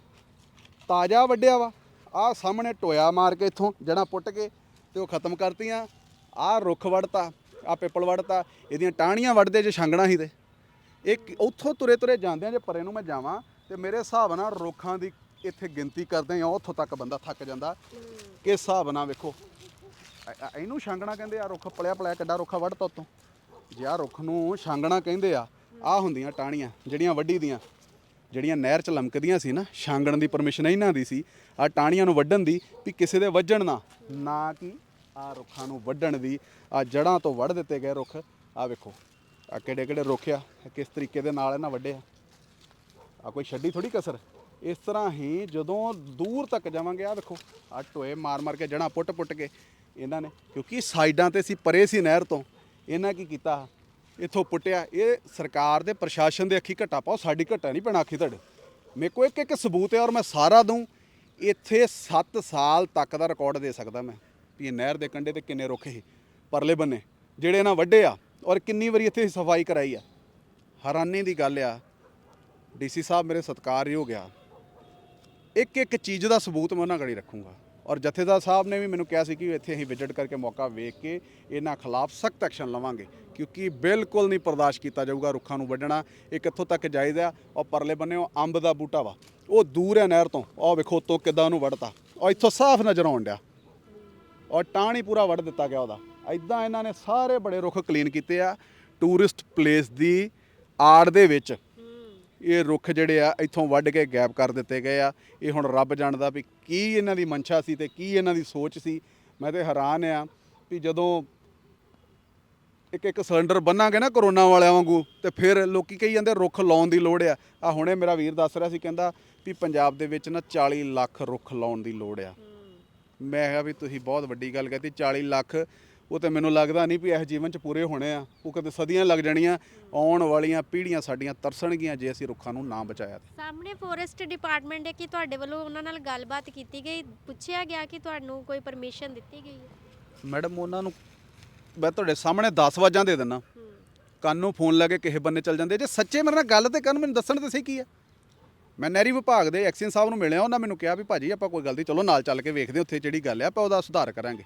ਤਾਜ਼ਾ ਵੱਡਿਆ ਵਾ, ਆਹ ਸਾਹਮਣੇ ਟੋਇਆ ਮਾਰ ਕੇ ਇੱਥੋਂ ਜੜਾਂ ਪੁੱਟ ਕੇ ਤੇ ਉਹ ਖਤਮ ਕਰਤੀਆਂ। ਆਹ ਰੁੱਖ ਵੜਤਾ ਆਹ ਪਿੱਪਲ ਵੜਤਾ ਇਹਦੀਆਂ ਟਾਹਣੀਆਂ ਵੜਦੇ ਜੇ ਛਾਂਗਣਾ ਹੀ ਤੇ। ਇਹ ਉੱਥੋਂ ਤੁਰੇ ਤੁਰੇ ਜਾਂਦੇ ਆ ਜੇ ਪਰੇ ਨੂੰ ਮੈਂ ਜਾਵਾਂ ਤੇ ਮੇਰੇ ਹਿਸਾਬ ਨਾਲ ਰੁੱਖਾਂ ਦੀ ਇੱਥੇ ਗਿਣਤੀ ਕਰਦੇ ਆ, ਉੱਥੋਂ ਤੱਕ ਬੰਦਾ ਥੱਕ ਜਾਂਦਾ। ਕਿ ਹਿਸਾਬ ਨਾਲ ਵੇਖੋ ਐ- ਇਹਨੂੰ ਛਾਂਗਣਾ ਕਹਿੰਦੇ ਆ ਰੁੱਖ, ਪਲਿਆ ਪਲਿਆ ਕਿੱਡਾ ਰੁੱਖਾ ਵੜਤਾ ਉੱਤੋਂ। ਜੇ ਆ ਰੁੱਖ ਨੂੰ ਛਾਂਗਣਾ ਕਹਿੰਦੇ ਆ ਆ ਹੁੰਦੀਆਂ ਟਾਹਣੀਆਂ, ਜਿਹੜੀਆਂ ਵੱਢੀ ਦੀਆਂ, ਜਿਹੜੀਆਂ ਨਹਿਰ ਚ ਲਮਕਦੀਆਂ ਸੀ ਨਾ, ਛਾਂਗਣ ਦੀ ਪਰਮਿਸ਼ਨ ਇਹਨਾਂ ਦੀ ਸੀ ਆ ਟਾਹਣੀਆਂ ਨੂੰ ਵੱਢਣ ਦੀ, ਵੀ ਕਿਸੇ ਦੇ ਵੱਜਣ ਨਾ ਨਾ ਕਿ ਆ ਰੁੱਖਾਂ ਨੂੰ ਵੱਢਣ ਦੀ ਆ ਜੜਾਂ ਤੋਂ ਵੱਢ ਦਿੱਤੇ ਗਏ ਰੁੱਖ ਆ ਵੇਖੋ ਆ ਕਿਹੜੇ ਕਿਹੜੇ ਰੁੱਖ ਆ, ਇਹ ਕਿਸ ਤਰੀਕੇ ਦੇ ਨਾਲ ਇਹਨਾਂ ਵੱਢੇ ਆ। ਆ ਕੋਈ ਛੱਡੀ ਥੋੜੀ ਕਸਰ? ਇਸ ਤਰ੍ਹਾਂ ਹੀ ਜਦੋਂ ਦੂਰ ਤੱਕ ਜਾਵਾਂਗੇ ਆ ਵੇਖੋ ਆ ਟੋਏ ਮਾਰ ਮਾਰ ਕੇ ਜੜ੍ਹਾਂ ਪੁੱਟ ਪੁੱਟ ਕੇ ਇਹਨਾਂ ਨੇ, ਕਿਉਂਕਿ ਸਾਈਡਾਂ ਤੇ ਸੀ ਪਰੇ ਸੀ ਨਹਿਰ ਤੋਂ। ਇਹਨਾਂ ਕੀ ਕੀਤਾ? ਇੱਥੋਂ ਪੁੱਟਿਆ। ਇਹ ਸਰਕਾਰ ਦੇ, ਪ੍ਰਸ਼ਾਸਨ ਦੇ ਅੱਖੀ ਘਟਾ ਪਾਓ, ਸਾਡੀ ਘਟਾ ਨਹੀਂ ਪੈਣਾ ਅੱਖੀ ਤੁਹਾਡੇ। ਮੇਰੇ ਕੋਲ ਇੱਕ ਇੱਕ ਸਬੂਤ ਹੈ ਔਰ ਮੈਂ ਸਾਰਾ ਦੂੰ ਇੱਥੇ 7 ਸਾਲ ਤੱਕ ਦਾ ਰਿਕਾਰਡ ਦੇ ਸਕਦਾ ਮੈਂ ਵੀ ਇਹ ਨਹਿਰ ਦੇ ਕੰਢੇ ਤੇ ਕਿੰਨੇ ਰੁੱਖ ਸੀ, ਪਰਲੇ ਬੰਨੇ। ਜਿਹੜੇ ਇਹਨਾਂ ਵੱਡੇ ਆ ਔਰ ਕਿੰਨੀ ਵਾਰੀ ਇੱਥੇ ਸਫ਼ਾਈ ਕਰਾਈ ਆ। ਹੈਰਾਨੀ ਦੀ ਗੱਲ ਆ, ਡੀਸੀ ਸਾਹਿਬ ਮੇਰੇ ਸਤਿਕਾਰਯੋਗ ਆ। ਇੱਕ ਇੱਕ ਚੀਜ਼ ਦਾ ਸਬੂਤ ਮੈਂ ਉਹਨਾਂ ਗੜੀ ਰੱਖੂੰਗਾ। ਔਰ ਜਥੇਦਾਰ ਸਾਹਿਬ ਨੇ ਵੀ ਮੈਨੂੰ ਕਿਹਾ ਸੀ ਕਿ ਇੱਥੇ ਅਸੀਂ ਵਿਜ਼ਿਟ ਕਰਕੇ ਮੌਕਾ ਵੇਖ ਕੇ ਇਹਨਾਂ ਖਿਲਾਫ ਸਖਤ ਐਕਸ਼ਨ ਲਵਾਂਗੇ, ਕਿਉਂਕਿ ਬਿਲਕੁਲ ਨਹੀਂ ਬਰਦਾਸ਼ਤ ਕੀਤਾ ਜਾਊਗਾ ਰੁੱਖਾਂ ਨੂੰ ਵੱਢਣਾ, ਇਹ ਕਿੱਥੋਂ ਤੱਕ ਜਾਇਜ਼ਾ ਔਰ ਪਰਲੇ ਬੰਨੇ ਉਹ ਅੰਬ ਦਾ ਬੂਟਾ ਵਾ, ਉਹ ਦੂਰ ਹੈ ਨਹਿਰ ਤੋਂ ਉਹ ਵੇਖੋ ਤੋਂ ਕਿੱਦਾਂ ਉਹਨੂੰ ਵੱਢਤਾ, ਔਰ ਇੱਥੋਂ ਸਾਫ਼ ਨਜ਼ਰ ਆਉਣ ਡਿਆ। ਔਰ ਟਾਹਣੀ ਪੂਰਾ ਵੱਢ ਦਿੱਤਾ ਗਿਆ ਉਹਦਾ। ਐਦਾਂ ਇਹਨਾਂ ਨੇ ਸਾਰੇ ਬੜੇ ਰੁੱਖ ਕਲੀਨ ਕੀਤੇ ਆ ਟੂਰਿਸਟ ਪਲੇਸ ਦੀ ਆੜ ਦੇ ਵਿੱਚ। ਇਹ ਰੁੱਖ ਜਿਹੜੇ ਆ ਇੱਥੋਂ ਵੱਢ ਕੇ ਗਾਇਬ ਕਰ ਦਿੱਤੇ ਗਏ ਆ। ਇਹ ਹੁਣ ਰੱਬ ਜਾਣਦਾ ਵੀ ਕੀ ਇਹਨਾਂ ਦੀ ਮਨਸ਼ਾ ਸੀ ਤੇ ਕੀ ਇਹਨਾਂ ਦੀ ਸੋਚ ਸੀ। ਮੈਂ ਤੇ ਹੈਰਾਨ ਆ ਵੀ ਜਦੋਂ ਇੱਕ ਇੱਕ ਸਿਲੰਡਰ ਬੰਨਾਂਗੇ ਨਾ ਕਰੋਨਾ ਵਾਲਿਆਂ ਵਾਂਗੂ ਤੇ ਫਿਰ ਲੋਕੀ ਕਹੀ ਜਾਂਦੇ ਰੁੱਖ ਲਾਉਣ ਦੀ ਲੋੜ ਆ। ਆ ਹੁਣੇ ਮੇਰਾ ਵੀਰ ਦੱਸ ਰਿਹਾ ਸੀ ਕਹਿੰਦਾ ਵੀ ਪੰਜਾਬ ਦੇ ਵਿੱਚ ਨਾ 40 ਲੱਖ ਰੁੱਖ ਲਾਉਣ ਦੀ ਲੋੜ ਆ। ਮੈਂ ਕਿਹਾ ਵੀ ਤੁਸੀਂ ਬਹੁਤ ਵੱਡੀ ਗੱਲ ਕਹਤੀ 40 ਲੱਖ ਉਹ ਤੇ ਮੈਨੂੰ ਲੱਗਦਾ ਨਹੀਂ ਵੀ ਇਹ ਜੀਵਨ ਚ ਪੂਰੇ ਹੋਣੇ ਆ। ਉਹ ਕਦੇ ਸਦੀਆਂ ਲੱਗ ਜਾਣੀਆਂ ਆਉਣ ਵਾਲੀਆਂ ਪੀੜ੍ਹੀਆਂ ਸਾਡੀਆਂ ਤਰਸਣਗੀਆਂ ਜੇ ਅਸੀਂ ਰੁੱਖਾਂ ਨੂੰ ਨਾ ਬਚਾਇਆ। ਤੇ ਸਾਹਮਣੇ ਫੋਰੈਸਟ ਡਿਪਾਰਟਮੈਂਟ ਹੈ ਕਿ ਤੁਹਾਡੇ ਵੱਲੋਂ ਉਹਨਾਂ ਨਾਲ ਗੱਲਬਾਤ ਕੀਤੀ ਗਈ? ਪੁੱਛਿਆ ਗਿਆ ਕਿ ਤੁਹਾਨੂੰ ਕੋਈ ਪਰਮਿਸ਼ਨ ਦਿੱਤੀ ਗਈ ਹੈ? ਮੈਡਮ ਉਹਨਾਂ ਨੂੰ ਮੈਂ ਤੁਹਾਡੇ ਸਾਹਮਣੇ 10 ਵਜਾਂ ਦੇ ਦਿੰਨਾ ਕੰਨ ਨੂੰ ਫੋਨ ਲਾ ਕੇ ਕਿਸੇ ਬੰਨੇ ਚੱਲ ਜਾਂਦੇ। ਜੇ ਸੱਚੇ ਮੇਰੇ ਨਾਲ ਗੱਲ ਤੇ ਕਰਨ ਮੈਨੂੰ ਦੱਸਣ ਤੇ ਸਹੀ ਕੀ ਆ? ਮੈਂ ਨਹਿਰੀ ਵਿਭਾਗ ਦੇ ਐਕਸੀਅਨ ਸਾਹਿਬ ਨੂੰ ਮਿਲਿਆ ਉਹਨਾਂ ਮੈਨੂੰ ਕਿਹਾ ਵੀ ਭਾਜੀ ਆਪਾਂ ਕੋਈ ਗੱਲ ਨਹੀਂ ਚਲੋ ਨਾਲ ਚੱਲ ਕੇ ਵੇਖਦੇ ਹਾਂ ਉੱਥੇ ਜਿਹੜੀ ਗੱਲ ਹੈ ਆਪਾਂ ਉਹਦਾ ਸੁਧਾਰ ਕਰਾਂਗੇ।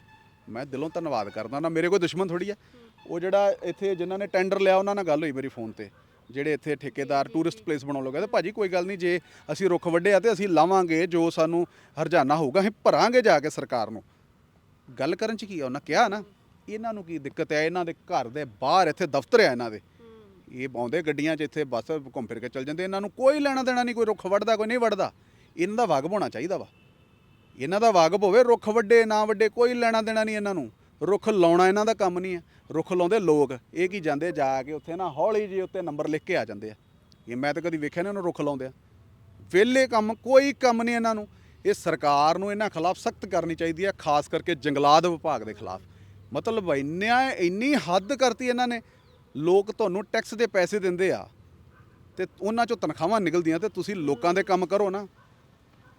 ਮੈਂ ਦਿਲੋਂ ਧੰਨਵਾਦ ਕਰਦਾ ਨਾ ਮੇਰੇ ਕੋਈ ਦੁਸ਼ਮਣ ਥੋੜੀ ਆ ਉਹ ਜਿਹੜਾ ਇੱਥੇ ਜਿਨ੍ਹਾਂ ਨੇ ਟੈਂਡਰ ਲਿਆ ਉਹਨਾਂ ਨਾਲ ਗੱਲ ਹੋਈ ਮੇਰੀ ਫੋਨ ਤੇ। ਜਿਹੜੇ ਇੱਥੇ ਠੇਕੇਦਾਰ ਟੂਰਿਸਟ ਪਲੇਸ ਬਣਾਉਣ ਲੱਗੇ ਤੇ ਭਾਜੀ ਕੋਈ ਗੱਲ ਨਹੀਂ ਜੇ ਅਸੀਂ ਰੁੱਖ ਵੱਡੇ ਆ ਤੇ ਅਸੀਂ ਲਾਵਾਂਗੇ ਜੋ ਸਾਨੂੰ ਹਰਜਾਨਾ ਹੋਊਗਾ ਅਸੀਂ ਭਰਾਂਗੇ ਜਾ ਕੇ ਸਰਕਾਰ ਨੂੰ। ਗੱਲ ਕਰਨ ਚ ਕੀ ਆ ਉਹਨਾਂ ਕਿਹਾ ਨਾ ਇਹਨਾਂ ਨੂੰ ਕੀ ਦਿੱਕਤ ਹੈ? ਇਹਨਾਂ ਦੇ ਘਰ ਦੇ ਬਾਹਰ ਇੱਥੇ ਦਫ਼ਤਰ ਹੈ ਇਹਨਾਂ ਦੇ। ਇਹ ਆਉਂਦੇ ਗੱਡੀਆਂ 'ਚ ਇੱਥੇ ਬੱਸ ਘੁੰਮ ਫਿਰ ਕੇ ਚੱਲ ਜਾਂਦੇ ਇਹਨਾਂ ਨੂੰ ਕੋਈ ਲੈਣਾ ਦੇਣਾ ਨਹੀਂ ਕੋਈ ਰੁੱਖ ਵੱਢਦਾ ਕੋਈ ਨਹੀਂ ਵੱਢਦਾ। ਇਹਨਾਂ ਦਾ ਵਾਗਬ ਹੋਣਾ ਚਾਹੀਦਾ ਵਾ। ਇਹਨਾਂ ਦਾ ਵਾਗਬ ਹੋਵੇ, ਰੁੱਖ ਵੱਡੇ, ਨਾ ਵੱਡੇ, ਕੋਈ ਲੈਣਾ ਦੇਣਾ ਨਹੀਂ ਇਹਨਾਂ ਨੂੰ। ਰੁੱਖ ਲਾਉਣਾ ਇਹਨਾਂ ਦਾ ਕੰਮ ਨਹੀਂ ਹੈ। ਰੁੱਖ ਲਾਉਂਦੇ ਲੋਕ। ਇਹ ਕੀ ਜਾਂਦੇ ਜਾ ਕੇ ਉੱਥੇ ਨਾ ਹੌਲੀ ਜਿਹੀ ਉੱਤੇ ਨੰਬਰ ਲਿਖ ਕੇ ਆ ਜਾਂਦੇ ਆ। ਇਹ ਮੈਂ ਤਾਂ ਕਦੀ ਵੇਖਿਆ ਨਹੀਂ ਉਹਨੂੰ ਰੁੱਖ ਲਾਉਂਦੇ ਆ ਵਿਹਲੇ ਕੰਮ, ਕੋਈ ਕੰਮ ਨਹੀਂ ਇਹਨਾਂ ਨੂੰ। ਇਹ ਸਰਕਾਰ ਨੂੰ ਇਹਨਾਂ ਖਿਲਾਫ ਸਖਤ ਕਰਨੀ ਚਾਹੀਦੀ ਹੈ, ਖਾਸ ਕਰਕੇ ਜੰਗਲਾਤ ਵਿਭਾਗ ਦੇ ਖਿਲਾਫ। ਮਤਲਬ ਇੰਨਾ ਇੰਨੀ ਹੱਦ ਕਰਤੀ ਇਹਨਾਂ ਨੇ। ਲੋਕ ਤੁਹਾਨੂੰ ਟੈਕਸ ਦੇ ਪੈਸੇ ਦਿੰਦੇ ਆ। ਤੇ ਉਹਨਾਂ ਚੋਂ ਤਨਖਾਹਾਂ ਨਿਕਲਦੀਆਂ ਤੇ ਤੁਸੀਂ ਲੋਕਾਂ ਦੇ ਕੰਮ ਕਰੋ ਨਾ।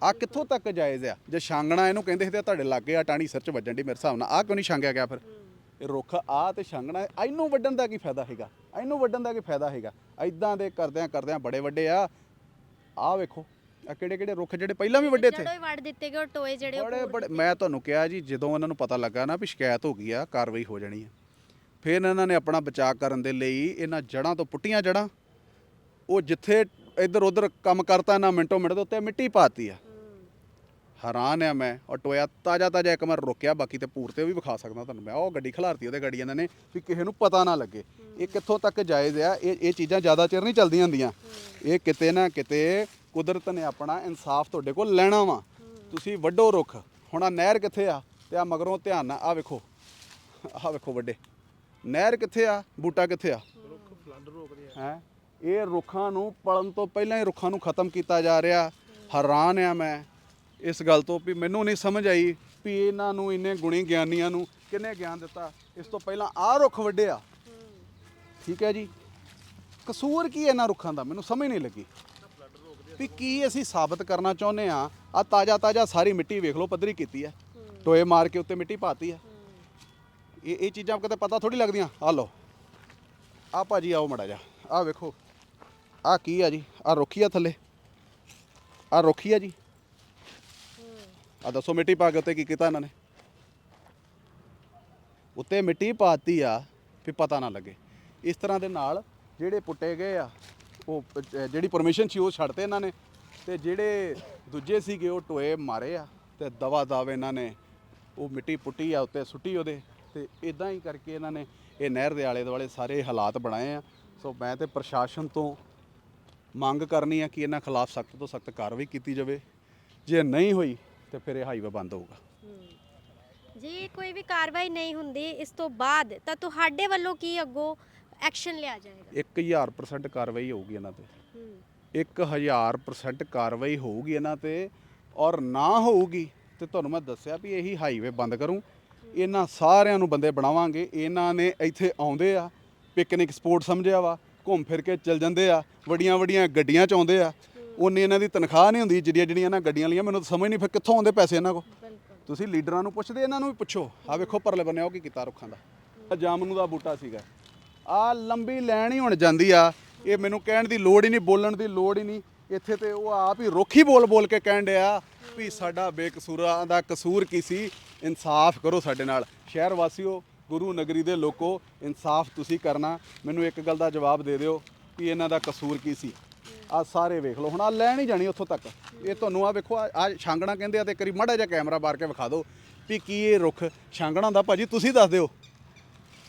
ਆ ਕਿੱਥੋਂ ਤੱਕ ਜਾਇਜ਼ ਆ? ਜੇ ਛਾਂਗਣਾ ਇਹਨੂੰ ਕਹਿੰਦੇ ਸੀ ਤੇ ਤੁਹਾਡੇ ਲਾਗੇ ਆ ਟਾਣੀ ਸਿਰ ਚ ਵੱਜਣ ਦੀ ਮੇਰੇ ਹਿਸਾਬ ਨਾਲ। ਆ ਕਿਉਂ ਨਹੀਂ ਛਾਂਗਿਆ ਗਿਆ ਫਿਰ? ਇਹ ਰੁੱਖ ਆ ਤੇ ਛਾਂਗਣਾ ਇਹਨੂੰ ਵੱਢਣ ਦਾ ਕੀ ਫਾਇਦਾ ਹੈਗਾ? ਇਹਨੂੰ ਵੱਢਣ ਦਾ ਕੀ ਫਾਇਦਾ ਹੈਗਾ? ਐਦਾਂ ਦੇ ਕਰਦਿਆਂ ਕਰਦਿਆਂ ਬੜੇ ਵੱਡੇ ਆ। ਆ ਵੇਖੋ ਆ ਕਿਹੜੇ ਕਿਹੜੇ ਰੁੱਖ ਜਿਹੜੇ ਪਹਿਲਾਂ ਵੀ ਵੱਡੇ ਇੱਥੇ। ਜੜੋਂ ਹੀ ਵੜ ਦਿੱਤੇ ਗਏ ਉਹ ਟੋਏ ਜਿਹੜੇ ਉਹ ਬੜੇ ਬੜੇ ਮੈਂ ਤੁਹਾਨੂੰ ਕਿਹਾ ਜੀ ਜਦੋਂ ਉਹਨਾਂ ਨੂੰ ਪਤਾ ਲੱਗਾ ਨਾ ਵੀ ਸ਼ਿਕਾਇਤ ਹੋ ਗਈ ਆ ਕਾਰਵਾਈ ਹੋ ਜਾਣੀ ਆ। ਫਿਰ ਇਹਨਾਂ ਨੇ ਆਪਣਾ ਬਚਾਅ ਕਰਨ ਦੇ ਲਈ ਇਹਨਾਂ ਜੜਾਂ ਤੋਂ ਪੁੱਟੀਆਂ ਜੜਾਂ ਉਹ ਜਿੱਥੇ ਇੱਧਰ ਉੱਧਰ ਕੰਮ ਕਰਤਾ ਨਾ ਮਿੰਟੋ ਮਿੰਟ ਦੇ ਉੱਤੇ ਮਿੱਟੀ ਪਾਤੀ ਆ। ਹੈਰਾਨ ਆ ਮੈਂ ਔਰ ਟੋਇਆ ਤਾਜਾ ਤਾਜਾ ਇੱਕ ਵਾਰ ਰੋਕਿਆ ਬਾਕੀ ਤੇ ਪੂਰ ਤੇ ਵੀ ਵਿਖਾ ਸਕਦਾ ਤੁਹਾਨੂੰ ਮੈਂ। ਉਹ ਗੱਡੀ ਖਿਲਾਰਤੀ ਉਹਦੇ ਗੱਡੀ ਇਹਨਾਂ ਨੇ ਵੀ ਕਿਸੇ ਨੂੰ ਪਤਾ ਨਾ ਲੱਗੇ। ਇਹ ਕਿੱਥੋਂ ਤੱਕ ਜਾਇਜ਼ ਆ? ਇਹ ਇਹ ਚੀਜ਼ਾਂ ਜ਼ਿਆਦਾ ਚਿਰ ਨਹੀਂ ਚੱਲਦੀਆਂ ਹੁੰਦੀਆਂ। ਇਹ ਕਿਤੇ ਨਾ ਕਿਤੇ ਕੁਦਰਤ ਨੇ ਆਪਣਾ ਇਨਸਾਫ ਤੁਹਾਡੇ ਕੋਲ ਲੈਣਾ ਵਾ। ਤੁਸੀਂ ਵੱਡੋ ਰੁੱਖ ਹੁਣ ਆ ਨਹਿਰ ਕਿੱਥੇ ਆ? ਤੇ ਆ ਮਗਰੋਂ ਧਿਆਨ ਨਾਲ ਆ ਵੇਖੋ ਆ ਵੇਖੋ ਵੱਡੇ। ਨਹਿਰ ਕਿੱਥੇ ਆ? ਬੂਟਾ ਕਿੱਥੇ ਆ? ਹੈ। ਇਹ ਰੁੱਖਾਂ ਨੂੰ ਪਲਣ ਤੋਂ ਪਹਿਲਾਂ ਹੀ ਰੁੱਖਾਂ ਨੂੰ ਖਤਮ ਕੀਤਾ ਜਾ ਰਿਹਾ। ਹੈਰਾਨ ਆ ਮੈਂ। ਇਸ ਗੱਲ ਤੋਂ ਵੀ ਮੈਨੂੰ ਨਹੀਂ ਸਮਝ ਆਈ ਵੀ ਇਹਨਾਂ ਨੂੰ ਇੰਨੇ ਗੁਣੀ ਗਿਆਨੀਆਂ ਨੂੰ ਕਿੰਨੇ ਗਿਆਨ ਦਿੱਤਾ। ਇਸ ਤੋਂ ਪਹਿਲਾਂ ਆਹ ਰੁੱਖ ਵੱਢਿਆ। ਠੀਕ ਹੈ ਜੀ? ਕਸੂਰ ਕੀ ਹੈ ਇਹਨਾਂ ਰੁੱਖਾਂ ਦਾ? ਮੈਨੂੰ ਸਮਝ ਨਹੀਂ ਲੱਗੀ। ਵੀ ਕੀ ਅਸੀਂ ਸਾਬਤ ਕਰਨਾ ਚਾਹੁੰਦੇ ਆ ਆ ਤਾਜ਼ਾ ਤਾਜ਼ਾ ਸਾਰੀ ਮਿੱਟੀ ਵੇਖ ਲਓ, ਪੱਧਰੀ ਕੀਤੀ ਹੈ। ਟੋਏ ਮਾਰ ਕੇ ਉੱਤੇ ਮਿੱਟੀ ਪਾਤੀ ਹੈ। ਇਹ ਇਹ ਚੀਜ਼ਾਂ ਕਦੇ ਪਤਾ ਥੋੜੀ ਲੱਗਦੀਆਂ? ਆ ਲਓ। ਆ ਭਾਜੀ, ਆਓ ਮੜਾ ਜਾ ਆ ਵੇਖੋ। ਆ ਕੀ ਆ ਜੀ? ਆ ਰੁੱਖੀ ਆ ਥੱਲੇ। ਆ ਰੁੱਖੀ ਆ ਜੀ। ਆ ਦੱਸੋ ਮਿੱਟੀ ਪਾ ਕੇ ਉੱਤੇ ਕੀ ਕੀਤਾ ਇਹਨਾਂ ਨੇ? ਉੱਤੇ ਮਿੱਟੀ ਪਾਤੀ ਆ ਵੀ ਪਤਾ ਨਾ ਲੱਗੇ। ਇਸ ਤਰ੍ਹਾਂ ਦੇ ਨਾਲ ਜਿਹੜੇ ਪੁੱਟੇ ਗਏ ਆ, ਉਹ ਜਿਹੜੀ ਪਰਮਿਸ਼ਨ ਸੀ ਉਹ ਛੱਡਤੇ ਇਹਨਾਂ ਨੇ ਤੇ ਜਿਹੜੇ ਦੂਜੇ ਸੀਗੇ ਉਹ ਟੋਏ ਮਾਰੇ ਆ ਤੇ ਦਵਾ ਦਵ ਇਹਨਾਂ ਨੇ ਉਹ ਮਿੱਟੀ ਪੁੱਟੀ ਆ, ਉੱਤੇ ਸੁੱਟੀ ਉਹਦੇ ਤੇ ਇਦਾਂ ਹੀ ਕਰਕੇ ਇਹਨਾਂ ਨੇ ਇਹ ਨਹਿਰ ਦੇ ਆਲੇ ਦੁਆਲੇ ਸਾਰੇ ਹਾਲਾਤ ਬਣਾਏ ਆ। ਸੋ ਮੈਂ ਤੇ ਪ੍ਰਸ਼ਾਸਨ ਤੋਂ ਮੰਗ ਕਰਨੀ ਆ ਕਿ ਇਹਨਾਂ ਖਿਲਾਫ ਸਖਤ ਤੋਂ ਸਖਤ ਕਾਰਵਾਈ ਕੀਤੀ ਜਾਵੇ। ਜੇ ਨਹੀਂ ਹੋਈ ਤੇ ਫਿਰ ਇਹ ਹਾਈਵੇ ਬੰਦ ਹੋਊਗਾ। ਜੇ ਕੋਈ ਵੀ ਕਾਰਵਾਈ ਨਹੀਂ ਹੁੰਦੀ ਇਸ ਤੋਂ ਬਾਅਦ ਤਾਂ ਤੁਹਾਡੇ ਵੱਲੋਂ ਕੀ ਅੱਗੋਂ ਐਕਸ਼ਨ ਲਿਆ ਜਾਏਗਾ? 1000% ਕਾਰਵਾਈ ਹੋਊਗੀ ਇਹਨਾਂ ਤੇ। ਹੂੰ। 1000% ਕਾਰਵਾਈ ਹੋਊਗੀ ਇਹਨਾਂ ਤੇ ਔਰ ਨਾ ਹੋਊਗੀ ਤੇ ਤੁਹਾਨੂੰ ਮੈਂ ਦੱਸਿਆ ਵੀ ਇਹੀ ਹਾਈਵੇ ਬੰਦ ਕਰੂੰ। ਇਹਨਾਂ ਸਾਰਿਆਂ ਨੂੰ ਬੰਦੇ ਬਣਾਵਾਂਗੇ। ਇਹਨਾਂ ਨੇ ਇੱਥੇ ਆਉਂਦੇ ਆ ਪਿਕਨਿਕ ਸਪੋਟ ਸਮਝਿਆ ਵਾ ਘੁੰਮ ਫਿਰ ਕੇ ਚੱਲ ਜਾਂਦੇ ਆ ਵੱਡੀਆਂ ਵੱਡੀਆਂ ਗੱਡੀਆਂ ਚ ਆਉਂਦੇ ਆ। ਉਨੀ ਇਹਨਾਂ ਦੀ ਤਨਖਾਹ ਨਹੀਂ ਹੁੰਦੀ ਜਿਹੜੀਆਂ ਜਿਹੜੀਆਂ ਇਹਨਾਂ ਗੱਡੀਆਂ ਲਈਆਂ ਮੈਨੂੰ ਤਾਂ ਸਮਝ ਨਹੀਂ ਫਿਰ ਕਿੱਥੋਂ ਆਉਂਦੇ ਪੈਸੇ ਇਹਨਾਂ ਕੋਲ। ਬਿਲਕੁਲ। ਤੁਸੀਂ ਲੀਡਰਾਂ ਨੂੰ ਪੁੱਛਦੇ ਇਹਨਾਂ ਨੂੰ ਵੀ ਪੁੱਛੋ। ਆ ਵੇਖੋ ਪਰਲੇ ਬੰਨੇ ਉਹ ਕੀ ਕੀਤਾ ਰੁੱਖਾਂ ਦਾ। ਆਹ ਜਾਮਨੂ ਦਾ ਬੂਟਾ ਸੀਗਾ। ਆ ਲੰਬੀ ਲੈਣ ਹੀ ਹੁਣ ਜਾਂਦੀ ਆ। ਇਹ ਮੈਨੂੰ ਕਹਿਣ ਦੀ ਲੋੜ ਹੀ ਨਹੀਂ ਬੋਲਣ ਦੀ ਲੋੜ ਹੀ ਨਹੀਂ। ਇੱਥੇ ਤੇ ਉਹ ਆਪ ਹੀ ਰੁੱਖ ਹੀ ਬੋਲ ਬੋਲ ਕੇ ਕਹਿਣ ਡਿਆ ਵੀ ਸਾਡਾ ਬੇਕਸੂਰਾਂ ਦਾ ਕਸੂਰ ਕੀ ਸੀ? ਇਨਸਾਫ ਕਰੋ ਸਾਡੇ ਨਾਲ। ਸ਼ਹਿਰ ਵਾਸੀਓ ਗੁਰੂ ਨਗਰੀ ਦੇ ਲੋਕੋ ਇਨਸਾਫ ਤੁਸੀਂ ਕਰਨਾ। ਮੈਨੂੰ ਇੱਕ ਗੱਲ ਦਾ ਜਵਾਬ ਦੇ ਦਿਓ ਵੀ ਇਹਨਾਂ ਦਾ ਕਸੂਰ ਕੀ ਸੀ? ਆ ਸਾਰੇ ਵੇਖ ਲਓ ਹੁਣ ਆ ਲੈਣ ਹੀ ਜਾਣੀ ਉੱਥੋਂ ਤੱਕ। ਇਹ ਤੁਹਾਨੂੰ ਆ ਵੇਖੋ ਆ ਛਾਂਗਣਾ ਕਹਿੰਦੇ ਆ ਤੇ ਕਰੀ ਮੜਾ ਜਿਹਾ ਕੈਮਰਾ ਬਾਰ ਕੇ ਵਿਖਾ ਦਿਓ ਵੀ ਕੀ ਇਹ ਰੁੱਖ ਛਾਂਗਣਾ ਹੁੰਦਾ ਭਾਜੀ ਤੁਸੀਂ ਦੱਸ ਦਿਓ